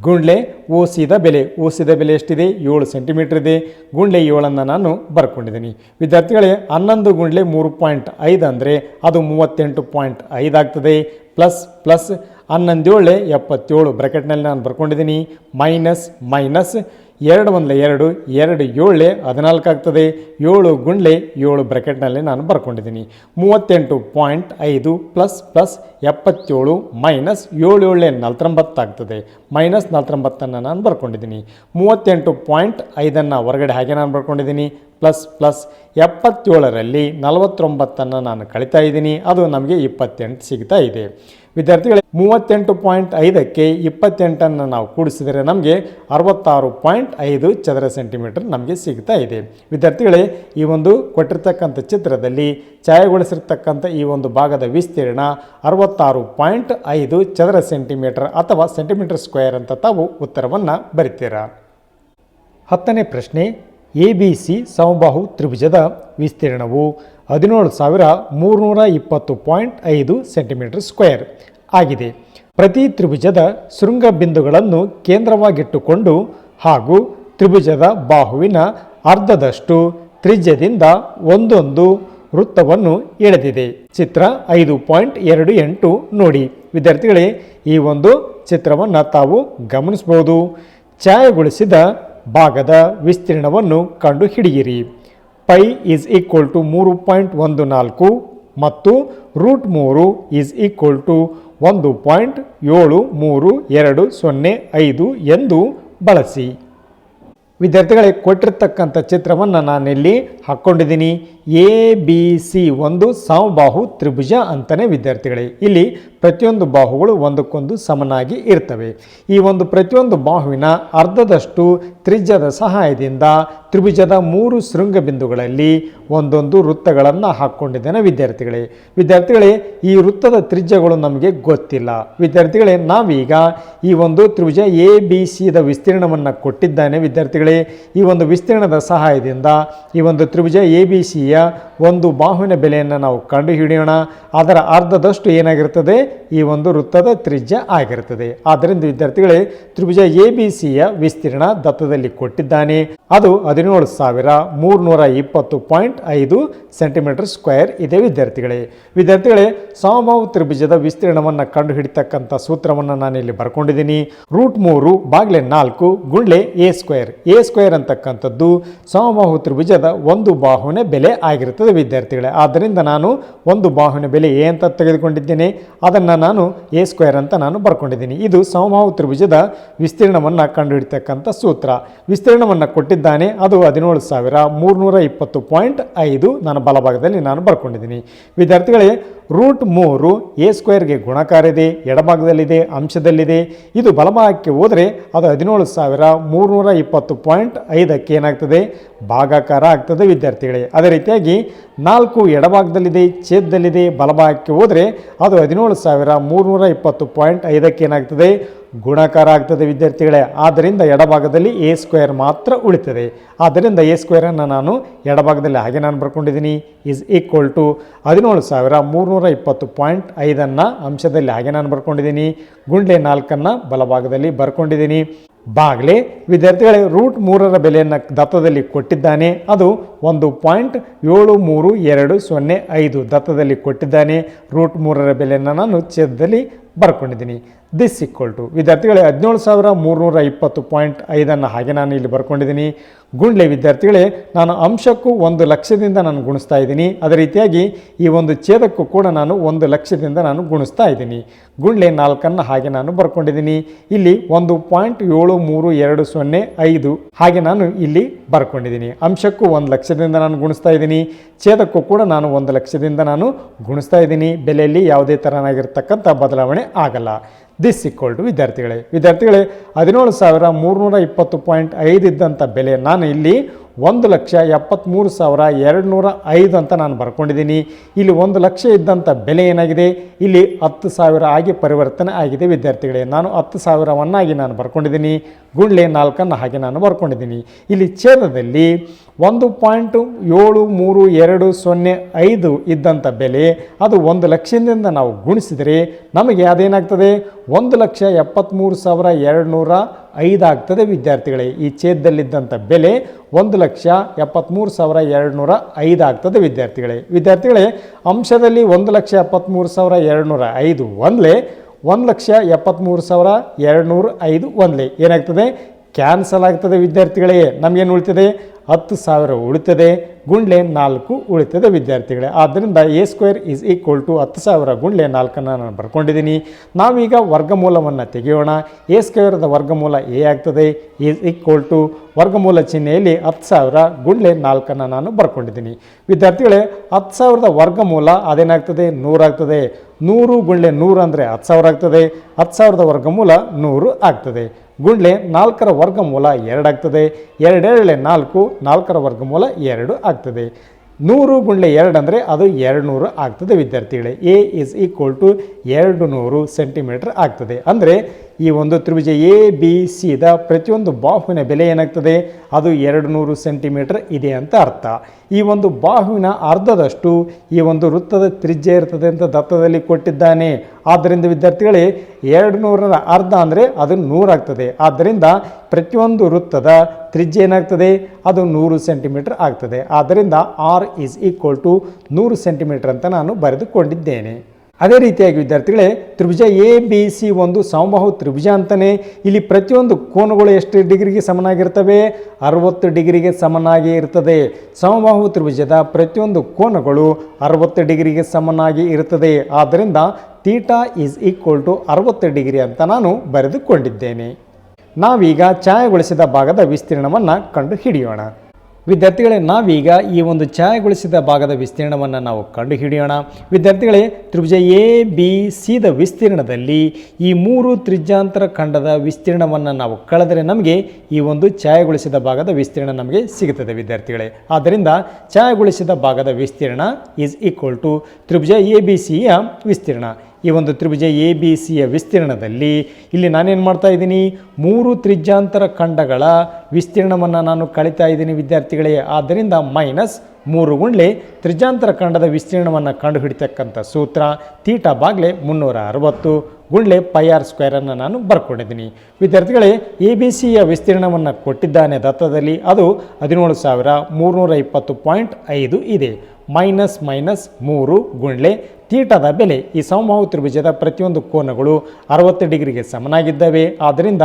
ಗುಂಡ್ಲೆ ಓಸಿದ ಬೆಲೆ. ಓಸಿದ ಬೆಲೆ ಎಷ್ಟಿದೆ? ಏಳು ಸೆಂಟಿಮೀಟರ್ ಇದೆ. ಗುಂಡ್ಲೆ ಏಳನ್ನು ನಾನು ಬರ್ಕೊಂಡಿದ್ದೀನಿ. ವಿದ್ಯಾರ್ಥಿಗಳೇ, ಹನ್ನೊಂದು ಗುಂಡ್ಲೆ ಮೂರು ಪಾಯಿಂಟ್ ಐದು ಅಂದರೆ ಅದು ಮೂವತ್ತೆಂಟು ಪಾಯಿಂಟ್ ಐದು ಆಗ್ತದೆ. ಪ್ಲಸ್ ಪ್ಲಸ್ ಹನ್ನೊಂದೇಳೆ ಎಪ್ಪತ್ತೇಳು ಬ್ರ್ಯಾಕೆಟ್ನಲ್ಲಿ ನಾನು ಬರ್ಕೊಂಡಿದ್ದೀನಿ. ಮೈನಸ್ ಮೈನಸ್ ಎರಡು ಒಂದಲೆ ಎರಡು ಎರಡು ಏಳೆ ಹದಿನಾಲ್ಕು ಆಗ್ತದೆ ಏಳು ಗುಂಡ್ಲೆ, ಏಳು ಬ್ರ್ಯಾಕೆಟ್ನಲ್ಲಿ ನಾನು ಬರ್ಕೊಂಡಿದ್ದೀನಿ. ಮೂವತ್ತೆಂಟು ಪಾಯಿಂಟ್ ಐದು ಪ್ಲಸ್ ಪ್ಲಸ್ ಎಪ್ಪತ್ತೇಳು ಮೈನಸ್ ಏಳು ಏಳೆ ನಲ್ತೊಂಬತ್ತಾಗ್ತದೆ ಮೈನಸ್ ನಲ್ವತ್ತೊಂಬತ್ತನ್ನು ನಾನು ಬರ್ಕೊಂಡಿದ್ದೀನಿ. ಮೂವತ್ತೆಂಟು ಪಾಯಿಂಟ್ ಐದನ್ನು ಹೊರಗಡೆ ಹಾಗೆ ನಾನು ಬರ್ಕೊಂಡಿದ್ದೀನಿ. ಪ್ಲಸ್ ಪ್ಲಸ್ ಎಪ್ಪತ್ತೇಳರಲ್ಲಿ ನಲವತ್ತೊಂಬತ್ತನ್ನು ನಾನು ಕಳಿತಾ ಇದ್ದೀನಿ. ಅದು ನಮಗೆ ಇಪ್ಪತ್ತೆಂಟು ಸಿಗ್ತಾ ಇದೆ. ವಿದ್ಯಾರ್ಥಿಗಳೇ, ಮೂವತ್ತೆಂಟು ಪಾಯಿಂಟ್ ಐದಕ್ಕೆ ಇಪ್ಪತ್ತೆಂಟನ್ನು ನಾವು ಕೂಡಿಸಿದರೆ ನಮಗೆ ಅರವತ್ತಾರು ಪಾಯಿಂಟ್ ಐದು ಚದರ ಸೆಂಟಿಮೀಟರ್ ನಮಗೆ ಸಿಗ್ತಾ ಇದೆ. ವಿದ್ಯಾರ್ಥಿಗಳೇ, ಈ ಒಂದು ಕೊಟ್ಟಿರ್ತಕ್ಕಂಥ ಚಿತ್ರದಲ್ಲಿ ಛಾಯೆಗೊಳಿಸಿರ್ತಕ್ಕಂಥ ಈ ಒಂದು ಭಾಗದ ವಿಸ್ತೀರ್ಣ ಅರವತ್ತಾರು ಪಾಯಿಂಟ್ ಐದು ಚದರ ಸೆಂಟಿಮೀಟರ್ ಅಥವಾ ಸೆಂಟಿಮೀಟರ್ ಸ್ಕ್ವೇರ್ ಅಂತ ತಾವು ಉತ್ತರವನ್ನು ಬರಿತೀರಾ? ಹತ್ತನೇ ಪ್ರಶ್ನೆ ಎ ಬಿ ಸಿ ಸಮಬಾಹು ತ್ರಿಭುಜದ ವಿಸ್ತೀರ್ಣವು ಹದಿನೇಳು ಸಾವಿರ ಮೂರುನೂರ ಇಪ್ಪತ್ತು ಪಾಯಿಂಟ್ ಐದು ಸೆಂಟಿಮೀಟರ್ ಸ್ಕ್ವೇರ್ ಆಗಿದೆ. ಪ್ರತಿ ತ್ರಿಭುಜದ ಶೃಂಗ ಬಿಂದುಗಳನ್ನು ಕೇಂದ್ರವಾಗಿಟ್ಟುಕೊಂಡು ಹಾಗೂ ತ್ರಿಭುಜದ ಬಾಹುವಿನ ಅರ್ಧದಷ್ಟು ತ್ರಿಜ್ಯದಿಂದ ಒಂದೊಂದು ವೃತ್ತವನ್ನು ಎಳೆದಿದೆ. ಚಿತ್ರ ಐದು ಪಾಯಿಂಟ್ ಎರಡು ಎಂಟು ನೋಡಿ. ವಿದ್ಯಾರ್ಥಿಗಳೇ, ಈ ಒಂದು ಚಿತ್ರವನ್ನು ತಾವು ಗಮನಿಸಬಹುದು. ಛಾಯೆಗೊಳಿಸಿದ ಭಾಗದ ವಿಸ್ತೀರ್ಣವನ್ನು ಕಂಡು ಹಿಡಿಯಿರಿ ಪೈ ಈಸ್ ಈಕ್ವಲ್ ಟು ಮೂರು ಪಾಯಿಂಟ್ ಒಂದು ನಾಲ್ಕು ಮತ್ತು ರೂಟ್ ಮೂರು ಈಸ್ ಈಕ್ವಲ್ ಟು ಒಂದು ಪಾಯಿಂಟ್ ಏಳು ಮೂರು ಎರಡು ಸೊನ್ನೆ ಐದು ಎಂದು ಬಳಸಿ. ವಿದ್ಯಾರ್ಥಿಗಳಿಗೆ ಕೊಟ್ಟಿರ್ತಕ್ಕಂಥ ಚಿತ್ರವನ್ನು ನಾನಿಲ್ಲಿ ಹಾಕ್ಕೊಂಡಿದ್ದೀನಿ. ಎ, ಬಿ, ಸಿ ಒಂದು ಸಮಬಾಹು ತ್ರಿಭುಜ ಅಂತಲೇ ವಿದ್ಯಾರ್ಥಿಗಳೇ. ಇಲ್ಲಿ ಪ್ರತಿಯೊಂದು ಬಾಹುಗಳು ಒಂದಕ್ಕೊಂದು ಸಮನಾಗಿ ಇರ್ತವೆ. ಈ ಒಂದು ಪ್ರತಿಯೊಂದು ಬಾಹುವಿನ ಅರ್ಧದಷ್ಟು ತ್ರಿಜ್ಯದ ಸಹಾಯದಿಂದ ತ್ರಿಭುಜದ ಮೂರು ಶೃಂಗ ಬಿಂದುಗಳಲ್ಲಿ ಒಂದೊಂದು ವೃತ್ತಗಳನ್ನು ಹಾಕ್ಕೊಂಡಿದ್ದೇನೆ ವಿದ್ಯಾರ್ಥಿಗಳೇ. ವಿದ್ಯಾರ್ಥಿಗಳೇ, ಈ ವೃತ್ತದ ತ್ರಿಜ್ಯಗಳು ನಮಗೆ ಗೊತ್ತಿಲ್ಲ. ವಿದ್ಯಾರ್ಥಿಗಳೇ, ನಾವೀಗ ಈ ಒಂದು ತ್ರಿಭುಜ ಎ, ಬಿ, ಸಿದ ವಿಸ್ತೀರ್ಣವನ್ನು ಕೊಟ್ಟಿದ್ದಾನೆ ವಿದ್ಯಾರ್ಥಿಗಳೇ. ಈ ಒಂದು ವಿಸ್ತೀರ್ಣದ ಸಹಾಯದಿಂದ ಈ ಒಂದು ತ್ರಿಭುಜ ಎ, ಬಿ ಸಿಯ ಒಂದು ಬಾಹುವಿನ ಬೆಲೆಯನ್ನು ನಾವು ಕಂಡುಹಿಡಿಯೋಣ. ಅದರ ಅರ್ಧದಷ್ಟು ಏನಾಗಿರ್ತದೆ ಈ ಒಂದು ವೃತ್ತದ ತ್ರಿಜ್ಯ ಆಗಿರುತ್ತದೆ. ಆದ್ದರಿಂದ ವಿದ್ಯಾರ್ಥಿಗಳೇ, ತ್ರಿಭುಜ ಎ ಬಿ ಸಿಯ ವಿಸ್ತೀರ್ಣ ದತ್ತದಲ್ಲಿ ಕೊಟ್ಟಿದ್ದಾನೆ. ಅದು ಹದಿನೇಳು ಸಾವಿರ ಮೂರುನೂರ ಇಪ್ಪತ್ತು ಪಾಯಿಂಟ್ ಐದು ಸೆಂಟಿಮೀಟರ್ ಸ್ಕ್ವೇರ್ ಇದೆ ವಿದ್ಯಾರ್ಥಿಗಳೇ. ವಿದ್ಯಾರ್ಥಿಗಳೇ, ಸಮಬಾಹು ತ್ರಿಭುಜದ ವಿಸ್ತೀರ್ಣವನ್ನು ಕಂಡುಹಿಡಿತಕ್ಕಂಥ ಸೂತ್ರವನ್ನು ನಾನಿಲ್ಲಿ ಬರ್ಕೊಂಡಿದ್ದೀನಿ. ರೂಟ್ ಮೂರು ಬಾಗಿಲೆ ನಾಲ್ಕು ಗುಂಡ್ಲೆ ಎ ಸ್ಕ್ವೇರ್. ಎ ಸ್ಕ್ವೇರ್ ಅಂತಕ್ಕಂಥದ್ದು ಸಮಬಾಹು ತ್ರಿಭುಜದ ಒಂದು ಬಾಹುವಿನ ಬೆಲೆ ಆಗಿರುತ್ತದೆ ವಿದ್ಯಾರ್ಥಿಗಳೇ. ಆದ್ದರಿಂದ ನಾನು ಒಂದು ಬಾಹುವಿನ ಬೆಲೆ ಎ ಅಂತ ತೆಗೆದುಕೊಂಡಿದ್ದೇನೆ. ಅದನ್ನು ನಾನು ಎ ಸ್ಕ್ವೇರ್ ಅಂತ ನಾನು ಬರ್ಕೊಂಡಿದ್ದೀನಿ. ಇದು ಸಮಬಾಹು ತ್ರಿಭುಜದ ವಿಸ್ತೀರ್ಣವನ್ನು ಕಂಡುಹಿಡಿತಕ್ಕಂಥ ಸೂತ್ರ. ವಿಸ್ತೀರ್ಣವನ್ನು ಕೊಟ್ಟಿದ್ದಾನೆ. ಅದು ಹದಿನೇಳು ಸಾವಿರ ಮೂರುನೂರ ಇಪ್ಪತ್ತು ಪಾಯಿಂಟ್ ಐದು ನಾನು ಬಲಭಾಗದಲ್ಲಿ ನಾನು ಬರ್ಕೊಂಡಿದ್ದೀನಿ. ವಿದ್ಯಾರ್ಥಿಗಳೇ ರೂಟ್ ಮೂರು ಎ ಸ್ಕ್ವೇರ್ಗೆ ಗುಣಕಾರ ಇದೆ ಎಡಭಾಗದಲ್ಲಿದೆ, ಅಂಶದಲ್ಲಿದೆ. ಇದು ಬಲಭಾಗಕ್ಕೆ ಹೋದರೆ ಅದು ಹದಿನೇಳು ಸಾವಿರ ಮೂರುನೂರ ಇಪ್ಪತ್ತು ಪಾಯಿಂಟ್ ಐದಕ್ಕೆ ಏನಾಗ್ತದೆ? ಭಾಗಾಕಾರ ಆಗ್ತದೆ ವಿದ್ಯಾರ್ಥಿಗಳೇ. ಅದೇ ರೀತಿಯಾಗಿ ನಾಲ್ಕು ಎಡಭಾಗದಲ್ಲಿದೆ, ಛೇದದಲ್ಲಿದೆ, ಬಲಭಾಗಕ್ಕೆ ಹೋದರೆ ಅದು ಹದಿನೇಳು ಸಾವಿರ ಮೂರುನೂರ ಇಪ್ಪತ್ತು ಪಾಯಿಂಟ್ ಐದಕ್ಕೆ ಏನಾಗ್ತದೆ? ಗುಣಾಕಾರ ಆಗ್ತದೆ ವಿದ್ಯಾರ್ಥಿಗಳೇ. ಆದ್ದರಿಂದ ಎಡಭಾಗದಲ್ಲಿ ಎ ಸ್ಕ್ವೇರ್ ಮಾತ್ರ ಉಳಿತದೆ. ಆದ್ದರಿಂದ ಎ ಸ್ಕ್ವೇರನ್ನು ನಾನು ಎಡಭಾಗದಲ್ಲಿ ಹಾಗೆ ನಾನು ಬರ್ಕೊಂಡಿದ್ದೀನಿ. ಇಸ್ ಈಕ್ವಲ್ ಟು ಹದಿನೇಳು ಸಾವಿರ ಮೂರುನೂರ ಇಪ್ಪತ್ತು ಪಾಯಿಂಟ್ ಐದನ್ನು ಅಂಶದಲ್ಲಿ ಹಾಗೆ ನಾನು ಬರ್ಕೊಂಡಿದ್ದೀನಿ. ಗುಂಡ್ಲೆ ನಾಲ್ಕನ್ನು ಬಲಭಾಗದಲ್ಲಿ ಬರ್ಕೊಂಡಿದ್ದೀನಿ. ಬಾಗ್ಲೆ ವಿದ್ಯಾರ್ಥಿಗಳೇ, ರೂಟ್ ಮೂರರ ಬೆಲೆಯನ್ನು ದತ್ತದಲ್ಲಿ ಕೊಟ್ಟಿದ್ದಾನೆ. ಅದು ಒಂದು ಪಾಯಿಂಟ್ ಏಳು ಮೂರು ಎರಡು ಸೊನ್ನೆ ಐದು ದತ್ತದಲ್ಲಿ ಕೊಟ್ಟಿದ್ದಾನೆ. ರೂಟ್ ಮೂರರ ಬೆಲೆಯನ್ನು ನಾನು ಛೇದದಲ್ಲಿ ಬರ್ಕೊಂಡಿದ್ದೀನಿ. ದಿಸ್ ಈಕ್ವಲ್ ಟು ವಿದ್ಯಾರ್ಥಿಗಳೇ ಹದಿನೇಳು ಸಾವಿರ ಮೂರುನೂರ ಇಪ್ಪತ್ತು ಪಾಯಿಂಟ್ ಐದನ್ನು ಹಾಗೆ ನಾನು ಇಲ್ಲಿ ಬರ್ಕೊಂಡಿದ್ದೀನಿ. ಗುಂಡ್ಲೆ ವಿದ್ಯಾರ್ಥಿಗಳೇ, ನಾನು ಅಂಶಕ್ಕೂ ಒಂದು ಲಕ್ಷದಿಂದ ನಾನು ಗುಣಿಸ್ತಾ ಇದ್ದೀನಿ. ಅದೇ ರೀತಿಯಾಗಿ ಈ ಒಂದು ಛೇದಕ್ಕೂ ಕೂಡ ನಾನು ಒಂದು ಲಕ್ಷದಿಂದ ನಾನು ಗುಣಿಸ್ತಾ ಇದ್ದೀನಿ. ಗುಂಡ್ಲೆ ನಾಲ್ಕನ್ನು ಹಾಗೆ ನಾನು ಬರ್ಕೊಂಡಿದ್ದೀನಿ. ಇಲ್ಲಿ ಒಂದು ಪಾಯಿಂಟ್ ಏಳು ಮೂರು ಎರಡು ಸೊನ್ನೆ ಐದು ಹಾಗೆ ನಾನು ಇಲ್ಲಿ ಬರ್ಕೊಂಡಿದ್ದೀನಿ. ಅಂಶಕ್ಕೂ ಒಂದು ಲಕ್ಷದಿಂದ ನಾನು ಗುಣಿಸ್ತಾ ಇದ್ದೀನಿ. ಛೇದಕ್ಕೂ ಕೂಡ ನಾನು ಒಂದು ಲಕ್ಷದಿಂದ ನಾನು ಗುಣಿಸ್ತಾ ಇದ್ದೀನಿ. ಬೆಲೆಯಲ್ಲಿ ಯಾವುದೇ ಥರನಾಗಿರ್ತಕ್ಕಂಥ ಬದಲಾವಣೆ ಆಗಲ್ಲ. ದಿಸ್ ಇಕ್ವಲ್ ಟು ವಿದ್ಯಾರ್ಥಿಗಳೇ. ವಿದ್ಯಾರ್ಥಿಗಳೇ, ಹದಿನೇಳು ಸಾವಿರ ಮೂರುನೂರ ಇಪ್ಪತ್ತು ಪಾಯಿಂಟ್ ಐದು ಇದ್ದಂಥ ಬೆಲೆ ನಾನು ಇಲ್ಲಿ ಒಂದು ಲಕ್ಷ ಎಪ್ಪತ್ತ್ಮೂರು ಸಾವಿರ ಎರಡು ನೂರ ಐದು ಅಂತ ನಾನು ಬರ್ಕೊಂಡಿದ್ದೀನಿ. ಇಲ್ಲಿ ಒಂದು ಲಕ್ಷ ಇದ್ದಂಥ ಬೆಲೆ ಏನಾಗಿದೆ? ಇಲ್ಲಿ ಹತ್ತು ಸಾವಿರ ಆಗಿ ಪರಿವರ್ತನೆ ಆಗಿದೆ ವಿದ್ಯಾರ್ಥಿಗಳೇ. ನಾನು ಹತ್ತು ಸಾವಿರವನ್ನಾಗಿ ನಾನು ಬರ್ಕೊಂಡಿದ್ದೀನಿ. ಗುಂಡ್ಲೆ ನಾಲ್ಕನ್ನು ಹಾಗೆ ನಾನು ಬರ್ಕೊಂಡಿದ್ದೀನಿ. ಇಲ್ಲಿ ಛೇದದಲ್ಲಿ ಒಂದು ಪಾಯಿಂಟ್ ಏಳು ಮೂರು ಎರಡು ಸೊನ್ನೆ ಐದು ಇದ್ದಂಥ ಬೆಲೆ. ಅದು ಒಂದು ಲಕ್ಷದಿಂದ ನಾವು ಗುಣಿಸಿದರೆ ನಮಗೆ ಅದೇನಾಗ್ತದೆ? ಒಂದು ಲಕ್ಷ ಎಪ್ಪತ್ತ್ಮೂರು ಸಾವಿರ ಎರಡು ನೂರ ಐದು ಆಗ್ತದೆ ವಿದ್ಯಾರ್ಥಿಗಳೇ. ಈ ಛೇದದಲ್ಲಿದ್ದಂಥ ಬೆಲೆ ಒಂದು ಲಕ್ಷ ಎಪ್ಪತ್ತ್ಮೂರು ಸಾವಿರ ಎರಡು ನೂರ ಐದು ಆಗ್ತದೆ ವಿದ್ಯಾರ್ಥಿಗಳೇ. ವಿದ್ಯಾರ್ಥಿಗಳೇ, ಅಂಶದಲ್ಲಿ ಒಂದು ಲಕ್ಷ ಎಪ್ಪತ್ತ್ಮೂರು ಸಾವಿರ ಎರಡು ನೂರ ಐದು ಒಂದಲೇ, ಒಂದು ಲಕ್ಷ ಎಪ್ಪತ್ತ್ಮೂರು ಸಾವಿರ ಎರಡು ನೂರ ಐದು ಒಂದಲೇ. ಏನಾಗ್ತದೆ? ಕ್ಯಾನ್ಸಲ್ ಆಗ್ತದೆ ವಿದ್ಯಾರ್ಥಿಗಳೇ. ನಮಗೇನು ಉಳಿತದೆ? ಹತ್ತು ಸಾವಿರ ಉಳಿತದೆ, ಗುಂಡ್ಲೆ ನಾಲ್ಕು ಉಳಿತದೆ ವಿದ್ಯಾರ್ಥಿಗಳೇ. ಆದ್ದರಿಂದ A square is equal to ಹತ್ತು ಸಾವಿರ ಗುಂಡ್ಲೆ ನಾಲ್ಕನ್ನು ನಾನು ಬರ್ಕೊಂಡಿದ್ದೀನಿ. ನಾವೀಗ ವರ್ಗಮೂಲವನ್ನು ತೆಗೆಯೋಣ. ಎ ಸ್ಕ್ವೇರ್ದ ವರ್ಗಮೂಲ ಎ ಆಗ್ತದೆ, ಈಸ್ ಈಕ್ವಲ್ ಟು ವರ್ಗಮೂಲ ಚಿಹ್ನೆಯಲ್ಲಿ ಹತ್ತು ಸಾವಿರ ಗುಂಡ್ಲೆ ನಾಲ್ಕನ್ನು ನಾನು ಬರ್ಕೊಂಡಿದ್ದೀನಿ. ವಿದ್ಯಾರ್ಥಿಗಳೇ, ಹತ್ತು ಸಾವಿರದ ವರ್ಗಮೂಲ ಅದೇನಾಗ್ತದೆ? ನೂರಾಗ್ತದೆ. ನೂರು ಗುಂಡ್ಲೆ ನೂರು ಅಂದರೆ ಹತ್ತು ಸಾವಿರ ಆಗ್ತದೆ. ಹತ್ತು ಸಾವಿರದ ವರ್ಗಮೂಲ ನೂರು ಆಗ್ತದೆ. ಗುಂಡ್ಲೆ ನಾಲ್ಕರ ವರ್ಗಮೂಲ ಎರಡಾಗ್ತದೆ ಎರಡೆರಳೆ ನಾಲ್ಕು, ನಾಲ್ಕರ ವರ್ಗಮೂಲ ಎರಡು ಆಗ್ತದೆ. ನೂರು ಗುಂಡ್ಲೆ ಎರಡು ಅಂದರೆ ಅದು ಎರಡು ನೂರು ಆಗ್ತದೆ, ವಿದ್ಯಾರ್ಥಿಗಳೇ. ಎ ಇಸ್ ಈಕ್ವಲ್ ಟು ಎರಡು ನೂರು ಸೆಂಟಿಮೀಟರ್ ಆಗ್ತದೆ. ಅಂದರೆ ಈ ಒಂದು ತ್ರಿಭುಜ ಎ ಬಿ ಸಿದ ಪ್ರತಿಯೊಂದು ಬಾಹುವಿನ ಬೆಲೆ ಏನಾಗ್ತದೆ? ಅದು ಎರಡು ನೂರು ಸೆಂಟಿಮೀಟರ್ ಇದೆ ಅಂತ ಅರ್ಥ. ಈ ಒಂದು ಬಾಹುವಿನ ಅರ್ಧದಷ್ಟು ಈ ಒಂದು ವೃತ್ತದ ತ್ರಿಜ್ಯ ಇರ್ತದೆ ಅಂತ ದತ್ತದಲ್ಲಿ ಕೊಟ್ಟಿದ್ದಾನೆ. ಆದ್ದರಿಂದ ವಿದ್ಯಾರ್ಥಿಗಳೇ, ಎರಡು ನೂರರ ಅರ್ಧ ಅಂದರೆ ಅದು ನೂರಾಗ್ತದೆ. ಆದ್ದರಿಂದ ಪ್ರತಿಯೊಂದು ವೃತ್ತದ ತ್ರಿಜ್ಯ ಏನಾಗ್ತದೆ? ಅದು ನೂರು ಸೆಂಟಿಮೀಟರ್ ಆಗ್ತದೆ. ಆದ್ದರಿಂದ ಆರ್ ಈಸ್ ಈಕ್ವಲ್ ಟು ನೂರು ಸೆಂಟಿಮೀಟರ್ ಅಂತ ನಾನು ಬರೆದುಕೊಂಡಿದ್ದೇನೆ. ಅದೇ ರೀತಿಯಾಗಿ ವಿದ್ಯಾರ್ಥಿಗಳೇ, ತ್ರಿಭುಜ ಎ ಬಿ ಸಿ ಒಂದು ಸಮಬಾಹು ತ್ರಿಭುಜ ಅಂತಲೇ ಇಲ್ಲಿ ಪ್ರತಿಯೊಂದು ಕೋನಗಳು ಎಷ್ಟು ಡಿಗ್ರಿಗೆ ಸಮನಾಗಿರ್ತವೆ? ಅರವತ್ತು ಡಿಗ್ರಿಗೆ ಸಮನಾಗಿ ಇರ್ತದೆ. ಸಮಬಾಹು ತ್ರಿಭುಜದ ಪ್ರತಿಯೊಂದು ಕೋನಗಳು ಅರವತ್ತು ಡಿಗ್ರಿಗೆ ಸಮನಾಗಿ ಇರುತ್ತದೆ ಆದ್ದರಿಂದ ತೀಟಾ ಈಸ್ ಈಕ್ವಲ್ ಟು ಅರವತ್ತು ಡಿಗ್ರಿ ಅಂತ ನಾನು ಬರೆದುಕೊಂಡಿದ್ದೇನೆ. ನಾವೀಗ ಛಾಯೆಗೊಳಿಸಿದ ಭಾಗದ ವಿಸ್ತೀರ್ಣವನ್ನು ಕಂಡು ಹಿಡಿಯೋಣ ವಿದ್ಯಾರ್ಥಿಗಳೇ, ನಾವೀಗ ಈ ಒಂದು ಛಾಯೆಗೊಳಿಸಿದ ಭಾಗದ ವಿಸ್ತೀರ್ಣವನ್ನು ನಾವು ಕಂಡು ಹಿಡಿಯೋಣ ವಿದ್ಯಾರ್ಥಿಗಳೇ, ತ್ರಿಭುಜ ಎ, ಬಿ ಸಿದ ವಿಸ್ತೀರ್ಣದಲ್ಲಿ ಈ ಮೂರು ತ್ರಿಜ್ಯಾಂತರ ಖಂಡದ ವಿಸ್ತೀರ್ಣವನ್ನು ನಾವು ಕಳೆದರೆ ನಮಗೆ ಈ ಒಂದು ಛಾಯೆಗೊಳಿಸಿದ ಭಾಗದ ವಿಸ್ತೀರ್ಣ ನಮಗೆ ಸಿಗುತ್ತದೆ ವಿದ್ಯಾರ್ಥಿಗಳೇ. ಆದ್ದರಿಂದ ಛಾಯೆಗೊಳಿಸಿದ ಭಾಗದ ವಿಸ್ತೀರ್ಣ ಈಸ್ ಈಕ್ವಲ್ ಟು ತ್ರಿಭುಜ ಎ, ಬಿ ಸಿಯ ವಿಸ್ತೀರ್ಣ. ಈ ಒಂದು ತ್ರಿಭುಜ ಎ ಬಿ ಸಿಯ ವಿಸ್ತೀರ್ಣದಲ್ಲಿ. ಇಲ್ಲಿ ನಾನೇನು ಮಾಡ್ತಾ ಇದ್ದೀನಿ? ಮೂರು ತ್ರಿಜ್ಯಾಂತರ ಖಂಡಗಳ ವಿಸ್ತೀರ್ಣವನ್ನು ನಾನು ಕಳೀತಾ ಇದ್ದೀನಿ ವಿದ್ಯಾರ್ಥಿಗಳೇ. ಆದ್ದರಿಂದ ಮೈನಸ್ ಮೂರು ಗುಂಡ್ಲೆ ತ್ರಿಜ್ಯಾಂತರ ಖಂಡದ ವಿಸ್ತೀರ್ಣವನ್ನು ಕಂಡುಹಿಡಿತಕ್ಕಂಥ ಸೂತ್ರ ತೀಟ ಬಾಗ್ಲೆ ಮುನ್ನೂರ ಅರವತ್ತು ಗುಂಡ್ಲೆ ಪೈ ಆರ್ ಸ್ಕ್ವೇರನ್ನು ನಾನು ಬರ್ಕೊಂಡಿದ್ದೀನಿ. ವಿದ್ಯಾರ್ಥಿಗಳೇ, ಎ ಬಿ ಸಿಯ ವಿಸ್ತೀರ್ಣವನ್ನು ಕೊಟ್ಟಿದ್ದಾನೆ ದತ್ತದಲ್ಲಿ ಅದು ಹದಿನೇಳು ಸಾವಿರ ಮೂರುನೂರ ಇಪ್ಪತ್ತು ಪಾಯಿಂಟ್ ಐದು ಇದೆ. ಮೈನಸ್ ಮೈನಸ್ ಮೂರು ಗುಂಡ್ಲೆ ತೀಟದ ಬೆಲೆ. ಈ ಸಮಬಾಹು ತ್ರಿಭುಜದ ಪ್ರತಿಯೊಂದು ಕೋನಗಳು ಅರವತ್ತು ಡಿಗ್ರಿಗೆ ಸಮನಾಗಿದ್ದಾವೆ. ಆದ್ದರಿಂದ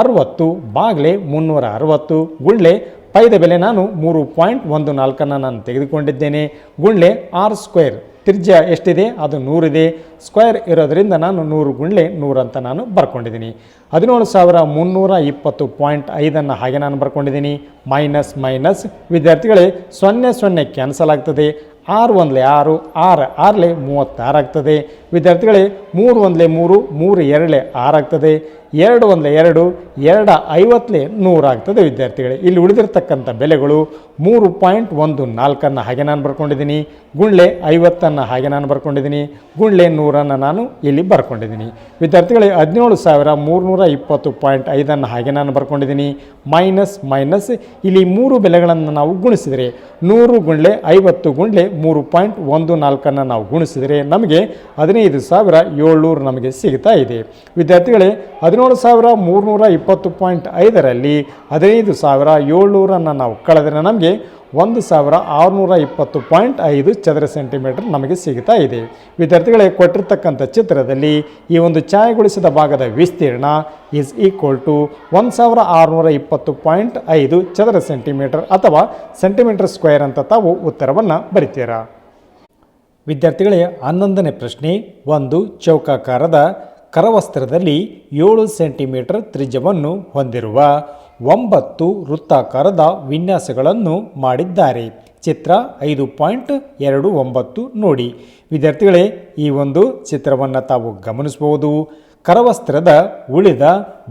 ಅರವತ್ತು ಬಾಗ್ಲೆ ಮುನ್ನೂರ ಅರವತ್ತು ಗುಂಡ್ಲೆ ಪೈದ ಬೆಲೆ ನಾನು ಮೂರು ಪಾಯಿಂಟ್ ಒಂದು ನಾಲ್ಕನ್ನು ನಾನು ತೆಗೆದುಕೊಂಡಿದ್ದೇನೆ. ಗುಂಡ್ಲೆ ಆರ್ ಸ್ಕ್ವೇರ್ ತ್ರಿಜ್ಯ ಎಷ್ಟಿದೆ? ಅದು ನೂರಿದೆ. ಸ್ಕ್ವೇರ್ ಇರೋದರಿಂದ ನಾನು ನೂರು ಗುಂಡ್ಲೆ ನೂರು ಅಂತ ನಾನು ಬರ್ಕೊಂಡಿದ್ದೀನಿ. ಹದಿನೇಳು ಸಾವಿರ ಮುನ್ನೂರ ಇಪ್ಪತ್ತು ಪಾಯಿಂಟ್ ಐದನ್ನು ಹಾಗೆ ನಾನು ಬರ್ಕೊಂಡಿದ್ದೀನಿ. Minus minus. ವಿದ್ಯಾರ್ಥಿಗಳೇ, ಸೊನ್ನೆ ಸೊನ್ನೆ ಕ್ಯಾನ್ಸಲ್ ಆಗ್ತದೆ. ಆರು ಒಂದಲೆ ಆರು ಆರು ಆರಲೆ ಮೂವತ್ತಾರು ಆಗ್ತದೆ. ವಿದ್ಯಾರ್ಥಿಗಳೇ, ಮೂರು ಒಂದಲೆ ಮೂರು ಮೂರು ಎರಡಲೆ ಆರು ಆಗ್ತದೆ. ಎರಡು ಒಂದಲೆ ಎರಡು, ಎರಡ ಐವತ್ತಲೆ ನೂರಾಗ್ತದೆ ವಿದ್ಯಾರ್ಥಿಗಳೇ. ಇಲ್ಲಿ ಉಳಿದಿರ್ತಕ್ಕಂಥ ಬೆಲೆಗಳು ಮೂರು ಪಾಯಿಂಟ್ ಒಂದು ನಾಲ್ಕನ್ನು ಹಾಗೆ ನಾನು ಬರ್ಕೊಂಡಿದ್ದೀನಿ. ಗುಂಡ್ಲೆ ಐವತ್ತನ್ನು ಹಾಗೆ ನಾನು ಬರ್ಕೊಂಡಿದ್ದೀನಿ. ಗುಂಡ್ಲೆ ನೂರನ್ನು ನಾನು ಇಲ್ಲಿ ಬರ್ಕೊಂಡಿದ್ದೀನಿ. ವಿದ್ಯಾರ್ಥಿಗಳೇ, ಹದಿನೇಳು ಸಾವಿರ ಮೂರುನೂರ ಇಪ್ಪತ್ತು ಪಾಯಿಂಟ್ ಐದನ್ನು ಹಾಗೆ ನಾನು ಬರ್ಕೊಂಡಿದ್ದೀನಿ. ಮೈನಸ್ ಮೈನಸ್ ಇಲ್ಲಿ ಮೂರು ಬೆಲೆಗಳನ್ನು ನಾವು ಗುಣಿಸಿದರೆ ನೂರು ಗುಂಡ್ಲೆ ಐವತ್ತು ಗುಂಡ್ಲೆ ಮೂರು ಪಾಯಿಂಟ್ ಒಂದು ನಾಲ್ಕನ್ನು ನಾವು ಗುಣಿಸಿದರೆ ನಮಗೆ ಹದಿನೈದು ಸಾವಿರ ಏಳ್ನೂರು ನಮಗೆ ಸಿಗ್ತಾ ಇದೆ. ವಿದ್ಯಾರ್ಥಿಗಳೇ, ಹದಿನೇಳು ಸಾವಿರ ಮೂರುನೂರ ಇಪ್ಪತ್ತು ಪಾಯಿಂಟ್ ಐದರಲ್ಲಿ ಹದಿನೈದು ಸಾವಿರ ಏಳ್ನೂರನ್ನು ನಾವು ಕಳೆದರೆ ನಮಗೆ ಒಂದು ಸಾವಿರ ಆರುನೂರ ಇಪ್ಪತ್ತು ಪಾಯಿಂಟ್ ಐದು ಚದರ ಸೆಂಟಿಮೀಟರ್ ನಮಗೆ ಸಿಗ್ತಾ ಇದೆ. ವಿದ್ಯಾರ್ಥಿಗಳೇ, ಕೊಟ್ಟಿರ್ತಕ್ಕಂಥ ಚಿತ್ರದಲ್ಲಿ ಈ ಒಂದು ಛಾಯೆಗೊಳಿಸಿದ ಭಾಗದ ವಿಸ್ತೀರ್ಣ ಈಸ್ ಈಕ್ವಲ್ ಟು ಒಂದು ಸಾವಿರ ಆರುನೂರ ಇಪ್ಪತ್ತು ಪಾಯಿಂಟ್ ಐದು ಚದರ ಸೆಂಟಿಮೀಟರ್ ಅಥವಾ ಸೆಂಟಿಮೀಟರ್ ಸ್ಕ್ವೇರ್ ಅಂತ ತಾವು ಉತ್ತರವನ್ನು ಬರಿತೀರಾ? ವಿದ್ಯಾರ್ಥಿಗಳೇ, ಹನ್ನೊಂದನೇ ಪ್ರಶ್ನೆ, ಒಂದು ಚೌಕಾಕಾರದ ಕರವಸ್ತ್ರದಲ್ಲಿ ಏಳು ಸೆಂಟಿಮೀಟರ್ ತ್ರಿಜ್ಯವನ್ನು ಹೊಂದಿರುವ ಒಂಬತ್ತು ವೃತ್ತಾಕಾರದ ವಿನ್ಯಾಸಗಳನ್ನು ಮಾಡಿದ್ದಾರೆ. ಚಿತ್ರ ಐದು ಪಾಯಿಂಟ್ ಎರಡು ಒಂಬತ್ತು ನೋಡಿ. ವಿದ್ಯಾರ್ಥಿಗಳೇ, ಈ ಒಂದು ಚಿತ್ರವನ್ನು ತಾವು ಗಮನಿಸಬಹುದು. ಕರವಸ್ತ್ರದ ಉಳಿದ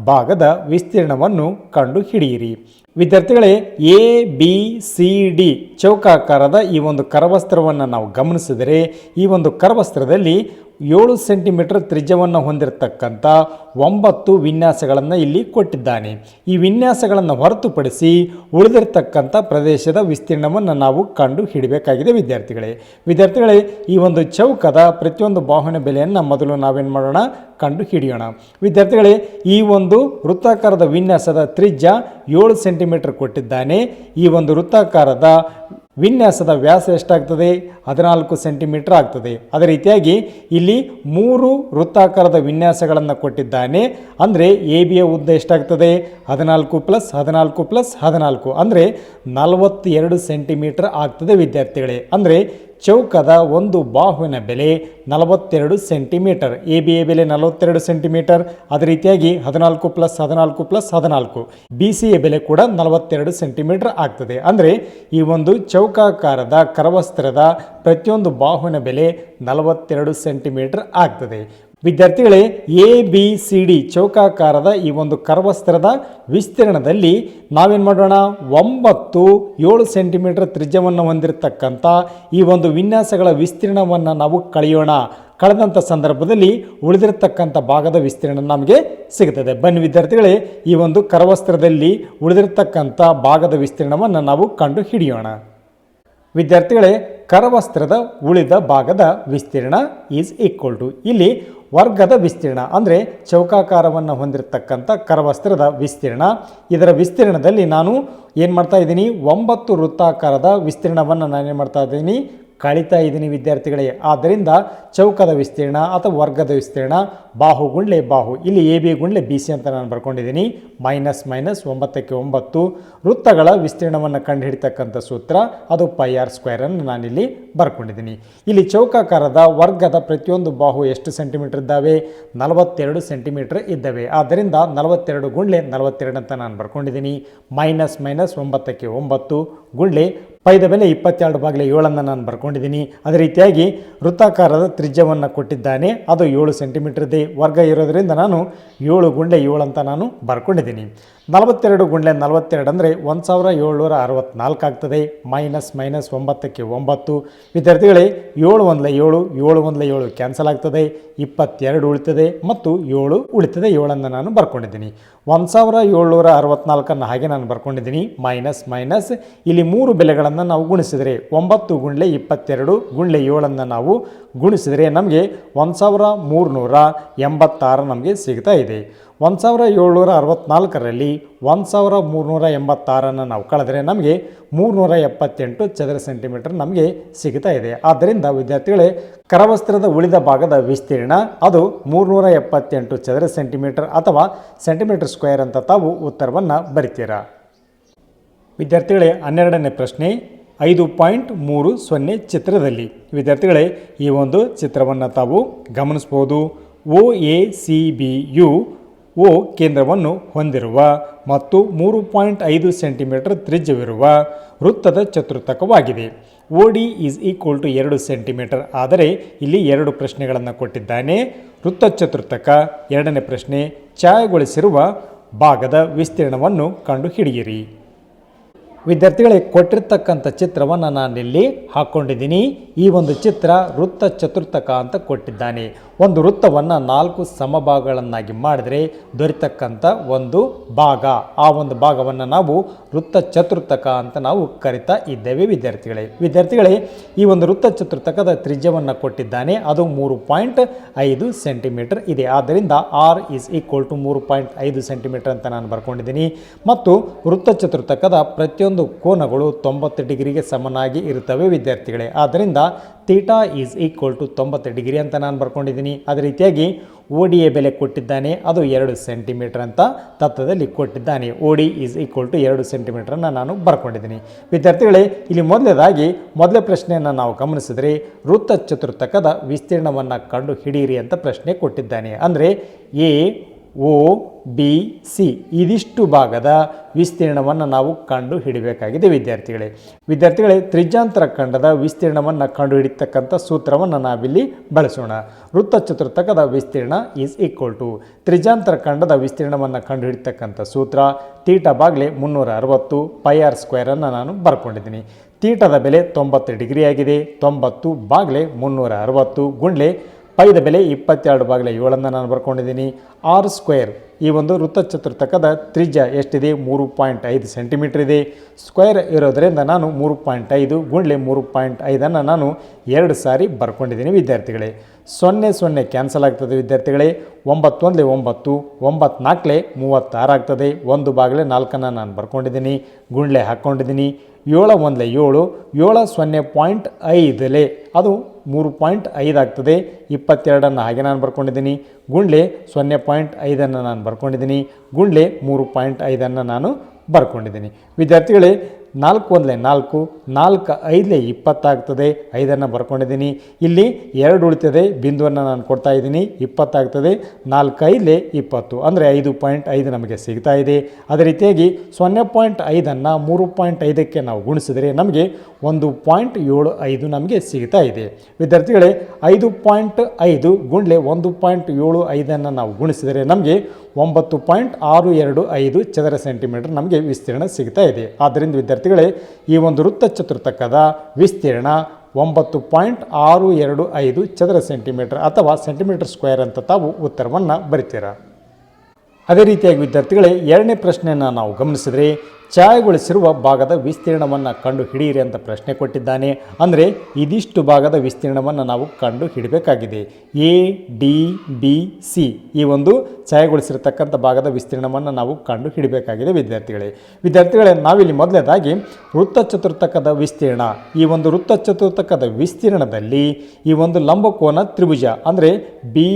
ಭಾಗದ ವಿಸ್ತೀರ್ಣವನ್ನು ಕಂಡು ಹಿಡಿಯಿರಿ ವಿದ್ಯಾರ್ಥಿಗಳೇ, ಎ, ಬಿ, ಸಿ, ಡಿ ಚೌಕಾಕಾರದ ಈ ಒಂದು ಕರವಸ್ತ್ರವನ್ನು ನಾವು ಗಮನಿಸಿದರೆ, ಈ ಒಂದು ಕರವಸ್ತ್ರದಲ್ಲಿ ಏಳು ಸೆಂಟಿಮೀಟರ್ ತ್ರಿಜ್ಯವನ್ನು ಹೊಂದಿರತಕ್ಕಂಥ ಒಂಬತ್ತು ವಿನ್ಯಾಸಗಳನ್ನು ಇಲ್ಲಿ ಕೊಟ್ಟಿದ್ದಾನೆ. ಈ ವಿನ್ಯಾಸಗಳನ್ನು ಹೊರತುಪಡಿಸಿ ಉಳಿದಿರತಕ್ಕಂಥ ಪ್ರದೇಶದ ವಿಸ್ತೀರ್ಣವನ್ನು ನಾವು ಕಂಡು ಹಿಡಬೇಕಾಗಿದೆ ವಿದ್ಯಾರ್ಥಿಗಳೇ. ವಿದ್ಯಾರ್ಥಿಗಳೇ, ಈ ಒಂದು ಚೌಕದ ಪ್ರತಿಯೊಂದು ಬಾಹುನ ಬೆಲೆಯನ್ನು ಮೊದಲು ನಾವೇನು ಮಾಡೋಣ? ಕಂಡು ಹಿಡಿಯೋಣ. ವಿದ್ಯಾರ್ಥಿಗಳೇ, ಈ ಒಂದು ವೃತ್ತಾಕಾರದ ವಿನ್ಯಾಸದ ತ್ರಿಜ್ಯ ಏಳು ಸೆಂಟಿಮೀಟರ್ ಕೊಟ್ಟಿದ್ದಾನೆ. ಈ ಒಂದು ವೃತ್ತಾಕಾರದ ವಿನ್ಯಾಸದ ವ್ಯಾಸ ಎಷ್ಟಾಗ್ತದೆ? ಹದಿನಾಲ್ಕು ಸೆಂಟಿಮೀಟರ್ ಆಗ್ತದೆ. ಅದೇ ರೀತಿಯಾಗಿ ಇಲ್ಲಿ ಮೂರು ವೃತ್ತಾಕಾರದ ವಿನ್ಯಾಸಗಳನ್ನು ಕೊಟ್ಟಿದ್ದಾನೆ. ಅಂದರೆ ಎ ಬಿಯ ಉದ್ದ ಎಷ್ಟಾಗ್ತದೆ? ಹದಿನಾಲ್ಕು ಪ್ಲಸ್ ಹದಿನಾಲ್ಕು ಪ್ಲಸ್ ಹದಿನಾಲ್ಕು. ಅಂದರೆ ನಲವತ್ತೆರಡು ಸೆಂಟಿಮೀಟರ್ ಆಗ್ತದೆ ವಿದ್ಯಾರ್ಥಿಗಳೇ. ಅಂದರೆ ಚೌಕದ ಒಂದು ಬಾಹುವಿನ ಬೆಲೆ ನಲವತ್ತೆರಡು ಸೆಂಟಿಮೀಟರ್. ಎ ಬಿ ಎ ಬೆಲೆ ನಲವತ್ತೆರಡು ಸೆಂಟಿಮೀಟರ್. ಅದೇ ರೀತಿಯಾಗಿ ಹದಿನಾಲ್ಕು ಪ್ಲಸ್ ಹದಿನಾಲ್ಕು ಪ್ಲಸ್ ಹದಿನಾಲ್ಕು. ಬಿ ಸಿ ಎ ಬೆಲೆ ಕೂಡ ನಲವತ್ತೆರಡು ಸೆಂಟಿಮೀಟರ್ ಆಗ್ತದೆ. ಅಂದರೆ ಈ ಒಂದು ಚೌಕಾಕಾರದ, ಕರವಸ್ತ್ರದ ಪ್ರತಿಯೊಂದು ಬಾಹುವಿನ ಬೆಲೆ ನಲವತ್ತೆರಡು ಸೆಂಟಿಮೀಟರ್ ಆಗ್ತದೆ. ವಿದ್ಯಾರ್ಥಿಗಳೇ ಎ ಬಿ ಸಿ ಡಿ ಚೌಕಾಕಾರದ ಈ ಒಂದು ಕರವಸ್ತ್ರದ ವಿಸ್ತೀರ್ಣದಲ್ಲಿ ನಾವೇನು ಮಾಡೋಣ? ಒಂಬತ್ತು ಏಳು ಸೆಂಟಿಮೀಟರ್ ತ್ರಿಜ್ಯವನ್ನು ಹೊಂದಿರತಕ್ಕಂಥ ಈ ಒಂದು ವಿನ್ಯಾಸಗಳ ವಿಸ್ತೀರ್ಣವನ್ನು ನಾವು ಕಳೆಯೋಣ. ಕಳೆದಂಥ ಸಂದರ್ಭದಲ್ಲಿ ಉಳಿದಿರತಕ್ಕಂಥ ಭಾಗದ ವಿಸ್ತೀರ್ಣ ನಮಗೆ ಸಿಗುತ್ತದೆ. ಬನ್ನಿ ವಿದ್ಯಾರ್ಥಿಗಳೇ, ಈ ಒಂದು ಕರವಸ್ತ್ರದಲ್ಲಿ ಉಳಿದಿರತಕ್ಕಂಥ ಭಾಗದ ವಿಸ್ತೀರ್ಣವನ್ನು ನಾವು ಕಂಡು ಹಿಡಿಯೋಣ ವಿದ್ಯಾರ್ಥಿಗಳೇ ಕರವಸ್ತ್ರದ ಉಳಿದ ಭಾಗದ ವಿಸ್ತೀರ್ಣ ಈಸ್ ಈಕ್ವಲ್ ಟು ಇಲ್ಲಿ ವರ್ಗದ ವಿಸ್ತೀರ್ಣ ಅಂದರೆ ಚೌಕಾಕಾರವನ್ನು ಹೊಂದಿರತಕ್ಕಂಥ ಕರವಸ್ತ್ರದ ವಿಸ್ತೀರ್ಣ. ಇದರ ವಿಸ್ತೀರ್ಣದಲ್ಲಿ ನಾನು ಏನು ಮಾಡ್ತಾ ಇದ್ದೀನಿ? ಒಂಬತ್ತು ವೃತ್ತಾಕಾರದ ವಿಸ್ತೀರ್ಣವನ್ನು ನಾನೇನು ಮಾಡ್ತಾ ಇದ್ದೀನಿ? ಕಳಿತಾ ಇದ್ದೀನಿ ವಿದ್ಯಾರ್ಥಿಗಳೇ. ಆದ್ದರಿಂದ ಚೌಕದ ವಿಸ್ತೀರ್ಣ ಅಥವಾ ವರ್ಗದ ವಿಸ್ತೀರ್ಣ, ಬಾಹು ಗುಂಡ್ಲೆ ಬಾಹು, ಇಲ್ಲಿ ಎ ಬಿ ಗುಂಡ್ಲೆ ಬಿ ಸಿ ಅಂತ ನಾನು ಬರ್ಕೊಂಡಿದ್ದೀನಿ. ಮೈನಸ್ ಮೈನಸ್ ಒಂಬತ್ತಕ್ಕೆ ಒಂಬತ್ತು. ವೃತ್ತಗಳ ವಿಸ್ತೀರ್ಣವನ್ನು ಕಂಡುಹಿಡಿತಕ್ಕಂಥ ಸೂತ್ರ, ಅದು ಪೈ ಆರ್ ಸ್ಕ್ವೇರನ್ನು ನಾನಿಲ್ಲಿ ಬರ್ಕೊಂಡಿದ್ದೀನಿ. ಇಲ್ಲಿ ಚೌಕಾಕಾರದ ವರ್ಗದ ಪ್ರತಿಯೊಂದು ಬಾಹು ಎಷ್ಟು ಸೆಂಟಿಮೀಟರ್ ಇದ್ದಾವೆ? ನಲವತ್ತೆರಡು ಸೆಂಟಿಮೀಟರ್ ಇದ್ದಾವೆ. ಆದ್ದರಿಂದ ನಲವತ್ತೆರಡು ಗುಂಡ್ಲೆ ನಲವತ್ತೆರಡು ಅಂತ ನಾನು ಬರ್ಕೊಂಡಿದ್ದೀನಿ. ಮೈನಸ್ ಮೈನಸ್ ಒಂಬತ್ತಕ್ಕೆ ಒಂಬತ್ತು. ಗುಂಡ್ಲೆ ಪೈದ ಬೆಲೆ ಇಪ್ಪತ್ತೆರಡು ಬಾಗಿಲೆ ಏಳನ್ನು ನಾನು ಬರ್ಕೊಂಡಿದ್ದೀನಿ. ಅದೇ ರೀತಿಯಾಗಿ ವೃತ್ತಾಕಾರದ ತ್ರಿಜ್ಯವನ್ನು ಕೊಟ್ಟಿದ್ದಾನೆ. ಅದು ಏಳು ಸೆಂಟಿಮೀಟರ್ ವರ್ಗ ಇರೋದರಿಂದ ನಾನು ಏಳು ಗುಂಡೆ ಏಳು ಅಂತ ನಾನು ಬರ್ಕೊಂಡಿದ್ದೀನಿ. ನಲವತ್ತೆರಡು ಗುಂಡ್ಲೆ ನಲವತ್ತೆರಡು ಅಂದರೆ ಒಂದು ಸಾವಿರ ಏಳ್ನೂರ ಅರವತ್ತ್ನಾಲ್ಕು ಆಗ್ತದೆ. ಮೈನಸ್ ಮೈನಸ್ ಒಂಬತ್ತಕ್ಕೆ ಒಂಬತ್ತು. ವಿದ್ಯಾರ್ಥಿಗಳೇ, ಏಳು ಒಂದಲ ಏಳು ಏಳು ಒಂದಲ ಏಳು ಕ್ಯಾನ್ಸಲ್ ಆಗ್ತದೆ. ಇಪ್ಪತ್ತೆರಡು ಉಳಿತದೆ ಮತ್ತು ಏಳು ಉಳಿತದೆ ಏಳನ್ನು ನಾನು ಬರ್ಕೊಂಡಿದ್ದೀನಿ. ಒಂದು ಸಾವಿರ ಏಳ್ನೂರ ಅರವತ್ನಾಲ್ಕನ್ನು ಹಾಗೆ ನಾನು ಬರ್ಕೊಂಡಿದ್ದೀನಿ. Minus minus. ಇಲ್ಲಿ ಮೂರು ಬೆಲೆಗಳನ್ನು ನಾವು ಗುಣಿಸಿದರೆ ಒಂಬತ್ತು ಗುಂಡ್ಲೆ ಇಪ್ಪತ್ತೆರಡು ಗುಂಡ್ಲೆ ಏಳನ್ನು ನಾವು ಗುಣಿಸಿದರೆ ನಮಗೆ ಒಂದು ಸಾವಿರ ಮೂರುನೂರ ಎಂಬತ್ತಾರು ನಮಗೆ ಸಿಗ್ತಾ ಇದೆ. ಒಂದು ಸಾವಿರ ಏಳ್ನೂರ ಅರವತ್ನಾಲ್ಕರಲ್ಲಿ ಒಂದು ಸಾವಿರ ಮೂರುನೂರ ಎಂಬತ್ತಾರನ್ನು ನಾವು ಕಳೆದರೆ ನಮಗೆ ಮೂರುನೂರ ಎಪ್ಪತ್ತೆಂಟು ಚದರ ಸೆಂಟಿಮೀಟರ್ ನಮಗೆ ಸಿಗ್ತಾ ಇದೆ. ಆದ್ದರಿಂದ ವಿದ್ಯಾರ್ಥಿಗಳೇ, ಕರವಸ್ತ್ರದ ಉಳಿದ ಭಾಗದ ವಿಸ್ತೀರ್ಣ ಅದು ಮೂರುನೂರ ಎಪ್ಪತ್ತೆಂಟು ಚದರ ಸೆಂಟಿಮೀಟರ್ ಅಥವಾ ಸೆಂಟಿಮೀಟರ್ ಸ್ಕ್ವೇರ್ ಅಂತ ತಾವು ಉತ್ತರವನ್ನು ಬರಿತೀರಾ? ವಿದ್ಯಾರ್ಥಿಗಳೇ, ಹನ್ನೆರಡನೇ ಪ್ರಶ್ನೆ, ಐದು ಪಾಯಿಂಟ್ ಮೂರು ಸೊನ್ನೆ ಚಿತ್ರದಲ್ಲಿ. ವಿದ್ಯಾರ್ಥಿಗಳೇ, ಈ ಒಂದು ಚಿತ್ರವನ್ನು ತಾವು ಗಮನಿಸ್ಬೋದು. O A C B you O ಕೇಂದ್ರವನ್ನು ಹೊಂದಿರುವ ಮತ್ತು ಮೂರು ಪಾಯಿಂಟ್ ಐದು ಸೆಂಟಿಮೀಟರ್ ತ್ರಿಜ್ಯವಿರುವ ವೃತ್ತದ ಚತುರ್ಥಕವಾಗಿದೆ. O D is equal to ಎರಡು ಸೆಂಟಿಮೀಟರ್ ಆದರೆ ಇಲ್ಲಿ ಎರಡು ಪ್ರಶ್ನೆಗಳನ್ನು ಕೊಟ್ಟಿದ್ದಾನೆ. ವೃತ್ತ ಚತುರ್ಥಕ ಎರಡನೇ ಪ್ರಶ್ನೆ, ಛಾಯಗೊಳಿಸಿರುವ ಭಾಗದ ವಿಸ್ತೀರ್ಣವನ್ನು ಕಂಡುಹಿಡಿಯಿರಿ. ವಿದ್ಯಾರ್ಥಿಗಳಿಗೆ ಕೊಟ್ಟಿರ್ತಕ್ಕಂಥ ಚಿತ್ರವನ್ನು ನಾನಿಲ್ಲಿ ಹಾಕ್ಕೊಂಡಿದ್ದೀನಿ. ಈ ಒಂದು ಚಿತ್ರ ವೃತ್ತ ಚತುರ್ಥಕ ಅಂತ ಕೊಟ್ಟಿದ್ದಾನೆ. ಒಂದು ವೃತ್ತವನ್ನು ನಾಲ್ಕು ಸಮಭಾಗಗಳನ್ನಾಗಿ ಮಾಡಿದರೆ ದೊರೆತಕ್ಕಂಥ ಒಂದು ಭಾಗ. ಆ ಒಂದು ಭಾಗವನ್ನು ನಾವು ವೃತ್ತ ಚತುರ್ಥಕ ಅಂತ ನಾವು ಕರಿತಾ ಇದ್ದೇವೆ ವಿದ್ಯಾರ್ಥಿಗಳೇ. ವಿದ್ಯಾರ್ಥಿಗಳೇ, ಈ ಒಂದು ವೃತ್ತ ಚತುರ್ಥಕದ ತ್ರಿಜ್ಯವನ್ನು ಕೊಟ್ಟಿದ್ದಾನೆ. ಅದು ಮೂರು ಪಾಯಿಂಟ್ ಐದು ಸೆಂಟಿಮೀಟರ್ ಇದೆ. ಆದ್ದರಿಂದ ಆರ್ ಇಸ್ ಈಕ್ವಲ್ ಟು ಮೂರು ಪಾಯಿಂಟ್ ಐದು ಸೆಂಟಿಮೀಟರ್ ಅಂತ ನಾನು ಬರ್ಕೊಂಡಿದ್ದೀನಿ. ಮತ್ತು ವೃತ್ತ ಚತುರ್ಥಕದ ಪ್ರತಿಯೊಂದು ಕೋನಗಳು ತೊಂಬತ್ತು ಡಿಗ್ರಿಗೆ ಸಮನಾಗಿ ಇರುತ್ತವೆ ವಿದ್ಯಾರ್ಥಿಗಳೇ. ಆದ್ದರಿಂದ ತೀಟಾ ಈಸ್ ಈಕ್ವಲ್ ಟು ತೊಂಬತ್ತು ಡಿಗ್ರಿ ಅಂತ ನಾನು ಬರ್ಕೊಂಡಿದ್ದೀನಿ. ಅದೇ ರೀತಿಯಾಗಿ ಒ ಡಿ ಎ ಬೆಲೆ ಕೊಟ್ಟಿದ್ದಾನೆ. ಅದು ಎರಡು ಸೆಂಟಿಮೀಟರ್ ಅಂತ ತತ್ವದಲ್ಲಿ ಕೊಟ್ಟಿದ್ದಾನೆ. ಓಡಿ ಈಸ್ ಈಕ್ವಲ್ ಟು ಎರಡು ಸೆಂಟಿಮೀಟರನ್ನು ನಾನು ಬರ್ಕೊಂಡಿದ್ದೀನಿ. ವಿದ್ಯಾರ್ಥಿಗಳೇ, ಇಲ್ಲಿ ಮೊದಲನೇದಾಗಿ ಮೊದಲ ಪ್ರಶ್ನೆಯನ್ನು ನಾವು ಗಮನಿಸಿದರೆ ವೃತ್ತ ಚತುರ್ಥಕದ ವಿಸ್ತೀರ್ಣವನ್ನು ಕಂಡು ಹಿಡಿಯಿರಿ ಅಂತ ಪ್ರಶ್ನೆ ಕೊಟ್ಟಿದ್ದಾನೆ. ಅಂದರೆ ಎ ಓ ಬಿ ಸಿ ಇದಿಷ್ಟು ಭಾಗದ ವಿಸ್ತೀರ್ಣವನ್ನು ನಾವು ಕಂಡು ಹಿಡಿಬೇಕಾಗಿದೆ ವಿದ್ಯಾರ್ಥಿಗಳೇ. ವಿದ್ಯಾರ್ಥಿಗಳೇ ತ್ರಿಜಾಂತರ ಖಂಡದ ವಿಸ್ತೀರ್ಣವನ್ನು ಕಂಡು ಹಿಡಿತಕ್ಕಂಥ ಸೂತ್ರವನ್ನು ನಾವಿಲ್ಲಿ ಬಳಸೋಣ. ವೃತ್ತ ಚತುರ್ಥಕದ ವಿಸ್ತೀರ್ಣ ಈಸ್ ಈಕ್ವಲ್ ಟು ತ್ರಿಜಾಂತರ ಖಂಡದ ವಿಸ್ತೀರ್ಣವನ್ನು ಕಂಡು ಹಿಡಿತಕ್ಕಂಥ ಸೂತ್ರ ತೀಟ ಬಾಗ್ಲೆ ಮುನ್ನೂರ ಅರವತ್ತು ಪೈ ಆರ್ ಸ್ಕ್ವೇರನ್ನು ನಾನು ಬರ್ಕೊಂಡಿದ್ದೀನಿ. ತೀಟದ ಬೆಲೆ ತೊಂಬತ್ತು ಡಿಗ್ರಿ ಆಗಿದೆ. ತೊಂಬತ್ತು ಬಾಗ್ಲೆ ಮುನ್ನೂರ ಅರವತ್ತು ಗುಂಡ್ಲೆ ಪೈದ ಬೆಲೆ ಇಪ್ಪತ್ತೆರಡು ಬಾಗಿಲ ಏಳನ್ನು ನಾನು ಬರ್ಕೊಂಡಿದ್ದೀನಿ. ಆರ್ ಸ್ಕ್ವೇರ್ ಈ ಒಂದು ವೃತ್ತ ಚತುರ್ಥಕದ ತ್ರಿಜ್ಯ ಎಷ್ಟಿದೆ? ಮೂರು ಪಾಯಿಂಟ್ ಐದು ಸೆಂಟಿಮೀಟರ್ ಇದೆ. ಸ್ಕ್ವೇರ್ ಇರೋದರಿಂದ ನಾನು ಮೂರು ಪಾಯಿಂಟ್ ಐದು ಗುಂಡ್ಲೆ ಮೂರು ಪಾಯಿಂಟ್ ಐದನ್ನು ನಾನು ಎರಡು ಸಾರಿ ಬರ್ಕೊಂಡಿದ್ದೀನಿ ವಿದ್ಯಾರ್ಥಿಗಳೇ. ಸೊನ್ನೆ ಸೊನ್ನೆ ಕ್ಯಾನ್ಸಲ್ ಆಗ್ತದೆ ವಿದ್ಯಾರ್ಥಿಗಳೇ. ಒಂಬತ್ತೊಂದಲೇ ಒಂಬತ್ತು, ಒಂಬತ್ನಾಲ್ಕಲೇ ಮೂವತ್ತಾರು ಆಗ್ತದೆ. ಒಂದು ಬಾಗಿಲೆ ನಾಲ್ಕನ್ನು ನಾನು ಬರ್ಕೊಂಡಿದ್ದೀನಿ, ಗುಂಡ್ಲೆ ಹಾಕ್ಕೊಂಡಿದ್ದೀನಿ. ಏಳು ಒಂದಲೇ ಏಳು ಏಳು ಸೊನ್ನೆ ಪಾಯಿಂಟ್ ಐದಲೆ, ಅದು ಮೂರು ಪಾಯಿಂಟ್ ಐದು ಆಗ್ತದೆ. ಇಪ್ಪತ್ತೆರಡನ್ನು ಹಾಗೆ ನಾನು ಬರ್ಕೊಂಡಿದ್ದೀನಿ. ಗುಂಡ್ಲೆ ಸೊನ್ನೆ ಪಾಯಿಂಟ್ ಐದನ್ನು ನಾನು ಬರ್ಕೊಂಡಿದ್ದೀನಿ. ಗುಂಡ್ಲೆ ಮೂರು ಪಾಯಿಂಟ್ ಐದನ್ನು ನಾನು ಬರ್ಕೊಂಡಿದ್ದೀನಿ. ವಿದ್ಯಾರ್ಥಿಗಳೇ ನಾಲ್ಕು ಒಂದಲೇ ನಾಲ್ಕು ನಾಲ್ಕು ಐದಲೇ ಇಪ್ಪತ್ತಾಗ್ತದೆ. ಐದನ್ನು ಬರ್ಕೊಂಡಿದ್ದೀನಿ. ಇಲ್ಲಿ ಎರಡು ಉಳಿತದೆ. ಬಿಂದುವನ್ನು ನಾನು ಕೊಡ್ತಾ ಇದ್ದೀನಿ. ಇಪ್ಪತ್ತಾಗ್ತದೆ. ನಾಲ್ಕು ಐದಲೇ ಇಪ್ಪತ್ತು. ಅಂದರೆ ಐದು ಪಾಯಿಂಟ್ ಐದು ನಮಗೆ ಸಿಗ್ತಾ ಇದೆ. ಅದೇ ರೀತಿಯಾಗಿ ಸೊನ್ನೆ ಪಾಯಿಂಟ್ ಐದನ್ನು ಮೂರು ಪಾಯಿಂಟ್ ಐದಕ್ಕೆ ನಾವು ಗುಣಿಸಿದರೆ ನಮಗೆ ಒಂದು ಪಾಯಿಂಟ್ ಏಳು ಐದು ನಮಗೆ ಸಿಗ್ತಾ ಇದೆ. ವಿದ್ಯಾರ್ಥಿಗಳೇ, ಐದು ಪಾಯಿಂಟ್ ಐದು ಗುಂಡ್ಲೆ ಒಂದು ಪಾಯಿಂಟ್ ಏಳು ಐದನ್ನು ನಾವು ಗುಣಿಸಿದರೆ ನಮಗೆ ಒಂಬತ್ತು ಪಾಯಿಂಟ್ ಆರು ಎರಡು ಐದು ಚದರ ಸೆಂಟಿಮೀಟರ್ ನಮಗೆ ವಿಸ್ತೀರ್ಣ ಸಿಗ್ತಾ ಇದೆ. ಆದ್ದರಿಂದ ವಿದ್ಯಾರ್ಥಿಗಳೇ, ಈ ಒಂದು ವೃತ್ತ ಚತುರ್ಥಕದ ವಿಸ್ತೀರ್ಣ ಒಂಬತ್ತು ಪಾಯಿಂಟ್ ಆರು ಎರಡು ಐದು ಚದರ ಸೆಂಟಿಮೀಟರ್ ಅಥವಾ ಸೆಂಟಿಮೀಟರ್ ಸ್ಕ್ವೇರ್ ಅಂತ ತಾವು ಉತ್ತರವನ್ನು ಬರೀತೀರ. ಅದೇ ರೀತಿಯಾಗಿ ವಿದ್ಯಾರ್ಥಿಗಳೇ, ಎರಡನೇ ಪ್ರಶ್ನೆಯನ್ನು ನಾವು ಗಮನಿಸಿದರೆ ಛಾಯೆಗೊಳಿಸಿರುವ ಭಾಗದ ವಿಸ್ತೀರ್ಣವನ್ನು ಕಂಡು ಹಿಡಿಯಿರಿ ಅಂತ ಪ್ರಶ್ನೆ ಕೊಟ್ಟಿದ್ದಾನೆ. ಅಂದರೆ ಇದಿಷ್ಟು ಭಾಗದ ವಿಸ್ತೀರ್ಣವನ್ನು ನಾವು ಕಂಡು ಹಿಡಬೇಕಾಗಿದೆ. ಎ, ಡಿ, ಬಿ, ಸಿ ಈ ಒಂದು ಛಾಯೆಗೊಳಿಸಿರ್ತಕ್ಕಂಥ ಭಾಗದ ವಿಸ್ತೀರ್ಣವನ್ನು ನಾವು ಕಂಡು ಹಿಡಬೇಕಾಗಿದೆ ವಿದ್ಯಾರ್ಥಿಗಳೇ. ವಿದ್ಯಾರ್ಥಿಗಳೇ, ನಾವಿಲ್ಲಿ ಮೊದಲನೇದಾಗಿ ವೃತ್ತ ಚತುರ್ಥಕದ ವಿಸ್ತೀರ್ಣ. ಈ ಒಂದು ವೃತ್ತ ಚತುರ್ಥಕದ ವಿಸ್ತೀರ್ಣದಲ್ಲಿ ಈ ಒಂದು ಲಂಬಕೋನ ತ್ರಿಭುಜ, ಅಂದರೆ ಬಿ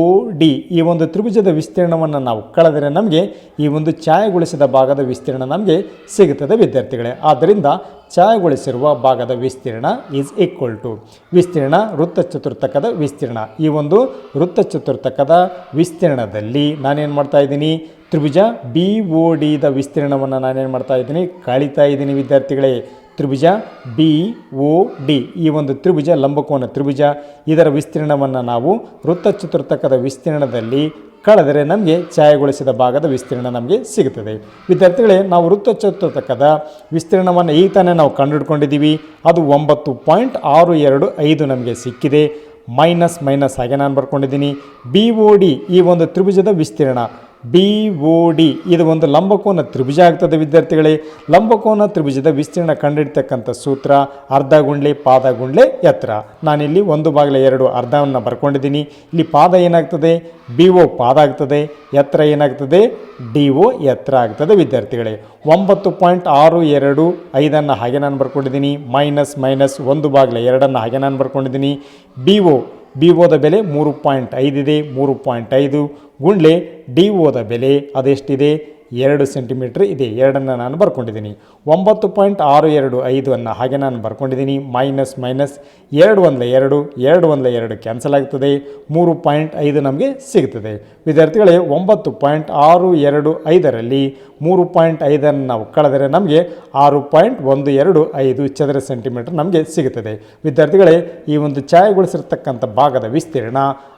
ಒ ಡಿ ಈ ಒಂದು ತ್ರಿಭುಜದ ವಿಸ್ತೀರ್ಣವನ್ನು ನಾವು ಕಳೆದರೆ ನಮಗೆ ಈ ಒಂದು ಛಾಯೆಗೊಳಿಸಿದ ಭಾಗದ ವಿಸ್ತೀರ್ಣ ನಮಗೆ ಸಿಗುತ್ತದೆ, ವಿದ್ಯಾರ್ಥಿಗಳೇ. ಆದ್ದರಿಂದ ಛಾಯಗೊಳಿಸಿರುವ ಭಾಗದ ವಿಸ್ತೀರ್ಣ ಈಸ್ ಈಕ್ವಲ್ ಟು ವಿಸ್ತೀರ್ಣ, ವೃತ್ತ ಚತುರ್ಥಕದ ವಿಸ್ತೀರ್ಣ. ಈ ಒಂದು ವೃತ್ತ ಚತುರ್ಥಕದ ವಿಸ್ತೀರ್ಣದಲ್ಲಿ ನಾನೇನು ಮಾಡ್ತಾ ಇದ್ದೀನಿ? ತ್ರಿಭುಜ ಬಿ ಒ ಡಿದ ವಿಸ್ತೀರ್ಣವನ್ನು ನಾನೇನು ಮಾಡ್ತಾ ಇದ್ದೀನಿ? ಕಳೀತಾ ಇದ್ದೀನಿ, ವಿದ್ಯಾರ್ಥಿಗಳೇ. ತ್ರಿಭುಜ ಬಿ ಒ ಡಿ ಈ ಒಂದು ತ್ರಿಭುಜ ಲಂಬಕೋನ ತ್ರಿಭುಜ. ಇದರ ವಿಸ್ತೀರ್ಣವನ್ನು ನಾವು ವೃತ್ತ ಚತುರ್ಥಕದ ವಿಸ್ತೀರ್ಣದಲ್ಲಿ ಕಳೆದರೆ ನಮಗೆ ಛಾಯೆಗೊಳಿಸಿದ ಭಾಗದ ವಿಸ್ತೀರ್ಣ ನಮಗೆ ಸಿಗುತ್ತದೆ. ವಿದ್ಯಾರ್ಥಿಗಳೇ, ನಾವು ವೃತ್ತ ಚತುರ್ಥಕದ ವಿಸ್ತೀರ್ಣವನ್ನು ಈ ತಾನೇ ನಾವು ಕಂಡುಹಿಡ್ಕೊಂಡಿದ್ದೀವಿ. ಅದು ಒಂಬತ್ತು ಪಾಯಿಂಟ್ ಆರು ಎರಡು ಐದು ನಮಗೆ ಸಿಕ್ಕಿದೆ. ಮೈನಸ್ ಮೈನಸ್ ಹಾಗೆ ನಾನು ಬರ್ಕೊಂಡಿದ್ದೀನಿ. ಬಿ ಒ ಡಿ ಈ ಒಂದು ತ್ರಿಭುಜದ ವಿಸ್ತೀರ್ಣ ಬಿ ಒ ಡಿ ಇದು ಒಂದು ಲಂಬಕೋನ ತ್ರಿಭುಜ ಆಗ್ತದೆ, ವಿದ್ಯಾರ್ಥಿಗಳೇ. ಲಂಬಕೋನ ತ್ರಿಭುಜದ ವಿಸ್ತೀರ್ಣ ಕಂಡಿಡ್ತಕ್ಕಂಥ ಸೂತ್ರ, ಅರ್ಧ ಗುಂಡ್ಲೆ, ಪಾದ ಗುಂಡ್ಲೆ, ಎತ್ತರ. ನಾನಿಲ್ಲಿ ಒಂದು ಬಾಗಿಲ ಎರಡು ಅರ್ಧವನ್ನು ಬರ್ಕೊಂಡಿದ್ದೀನಿ. ಇಲ್ಲಿ ಪಾದ ಏನಾಗ್ತದೆ? ಬಿ ಒ ಪಾದ ಆಗ್ತದೆ, ಎತ್ತರ ಏನಾಗ್ತದೆ? ಡಿ ಒ ಎತ್ತರ ಆಗ್ತದೆ, ವಿದ್ಯಾರ್ಥಿಗಳೇ. ಒಂಬತ್ತು ಪಾಯಿಂಟ್ ಆರು ಎರಡು ಐದನ್ನು ಹಾಗೆ ನಾನು ಬರ್ಕೊಂಡಿದ್ದೀನಿ. ಮೈನಸ್ ಮೈನಸ್ ಒಂದು ಬಾಗಿಲ ಎರಡನ್ನು ಹಾಗೆ ನಾನು ಬರ್ಕೊಂಡಿದ್ದೀನಿ. ಬಿ ಒ ಬಿ ಓದ ಬೆಲೆ ಮೂರು ಪಾಯಿಂಟ್ ಐದಿದೆ ಮೂರು ಪಾಯಿಂಟ್ ಐದು. ಗುಂಡ್ಲೆ ಡಿ ಓದ ಬೆಲೆ ಅದೆಷ್ಟಿದೆ? ಎರಡು ಸೆಂಟಿಮೀಟ್ರ್ ಇದೆ. ಎರಡನ್ನು ನಾನು ಬರ್ಕೊಂಡಿದ್ದೀನಿ. ಒಂಬತ್ತು ಪಾಯಿಂಟ್ ಆರು ಎರಡು ಐದನ್ನು ಹಾಗೆ ನಾನು ಬರ್ಕೊಂಡಿದ್ದೀನಿ. ಮೈನಸ್ ಮೈನಸ್ ಎರಡು ಒಂದ ಎರಡು ಎರಡು ಒಂದ ಎರಡು ಕ್ಯಾನ್ಸಲ್ ಆಗ್ತದೆ. ಮೂರು ಪಾಯಿಂಟ್ ಐದು ನಮಗೆ ಸಿಗ್ತದೆ. ವಿದ್ಯಾರ್ಥಿಗಳೇ, ಒಂಬತ್ತು ಪಾಯಿಂಟ್ ಆರು ಎರಡು ಐದರಲ್ಲಿ ಮೂರು ಪಾಯಿಂಟ್ ಐದನ್ನು ನಾವು ಕಳೆದರೆ ನಮಗೆ ಆರು ಪಾಯಿಂಟ್ ಒಂದು ಎರಡು ಐದು ಚದರ ಸೆಂಟಿಮೀಟರ್ ನಮಗೆ ಸಿಗುತ್ತದೆ ವಿದ್ಯಾರ್ಥಿಗಳೇ, ಈ ಒಂದು ಛಾಯೆಗೊಳಿಸಿರ್ತಕ್ಕಂಥ ಭಾಗದ ವಿಸ್ತೀರ್ಣ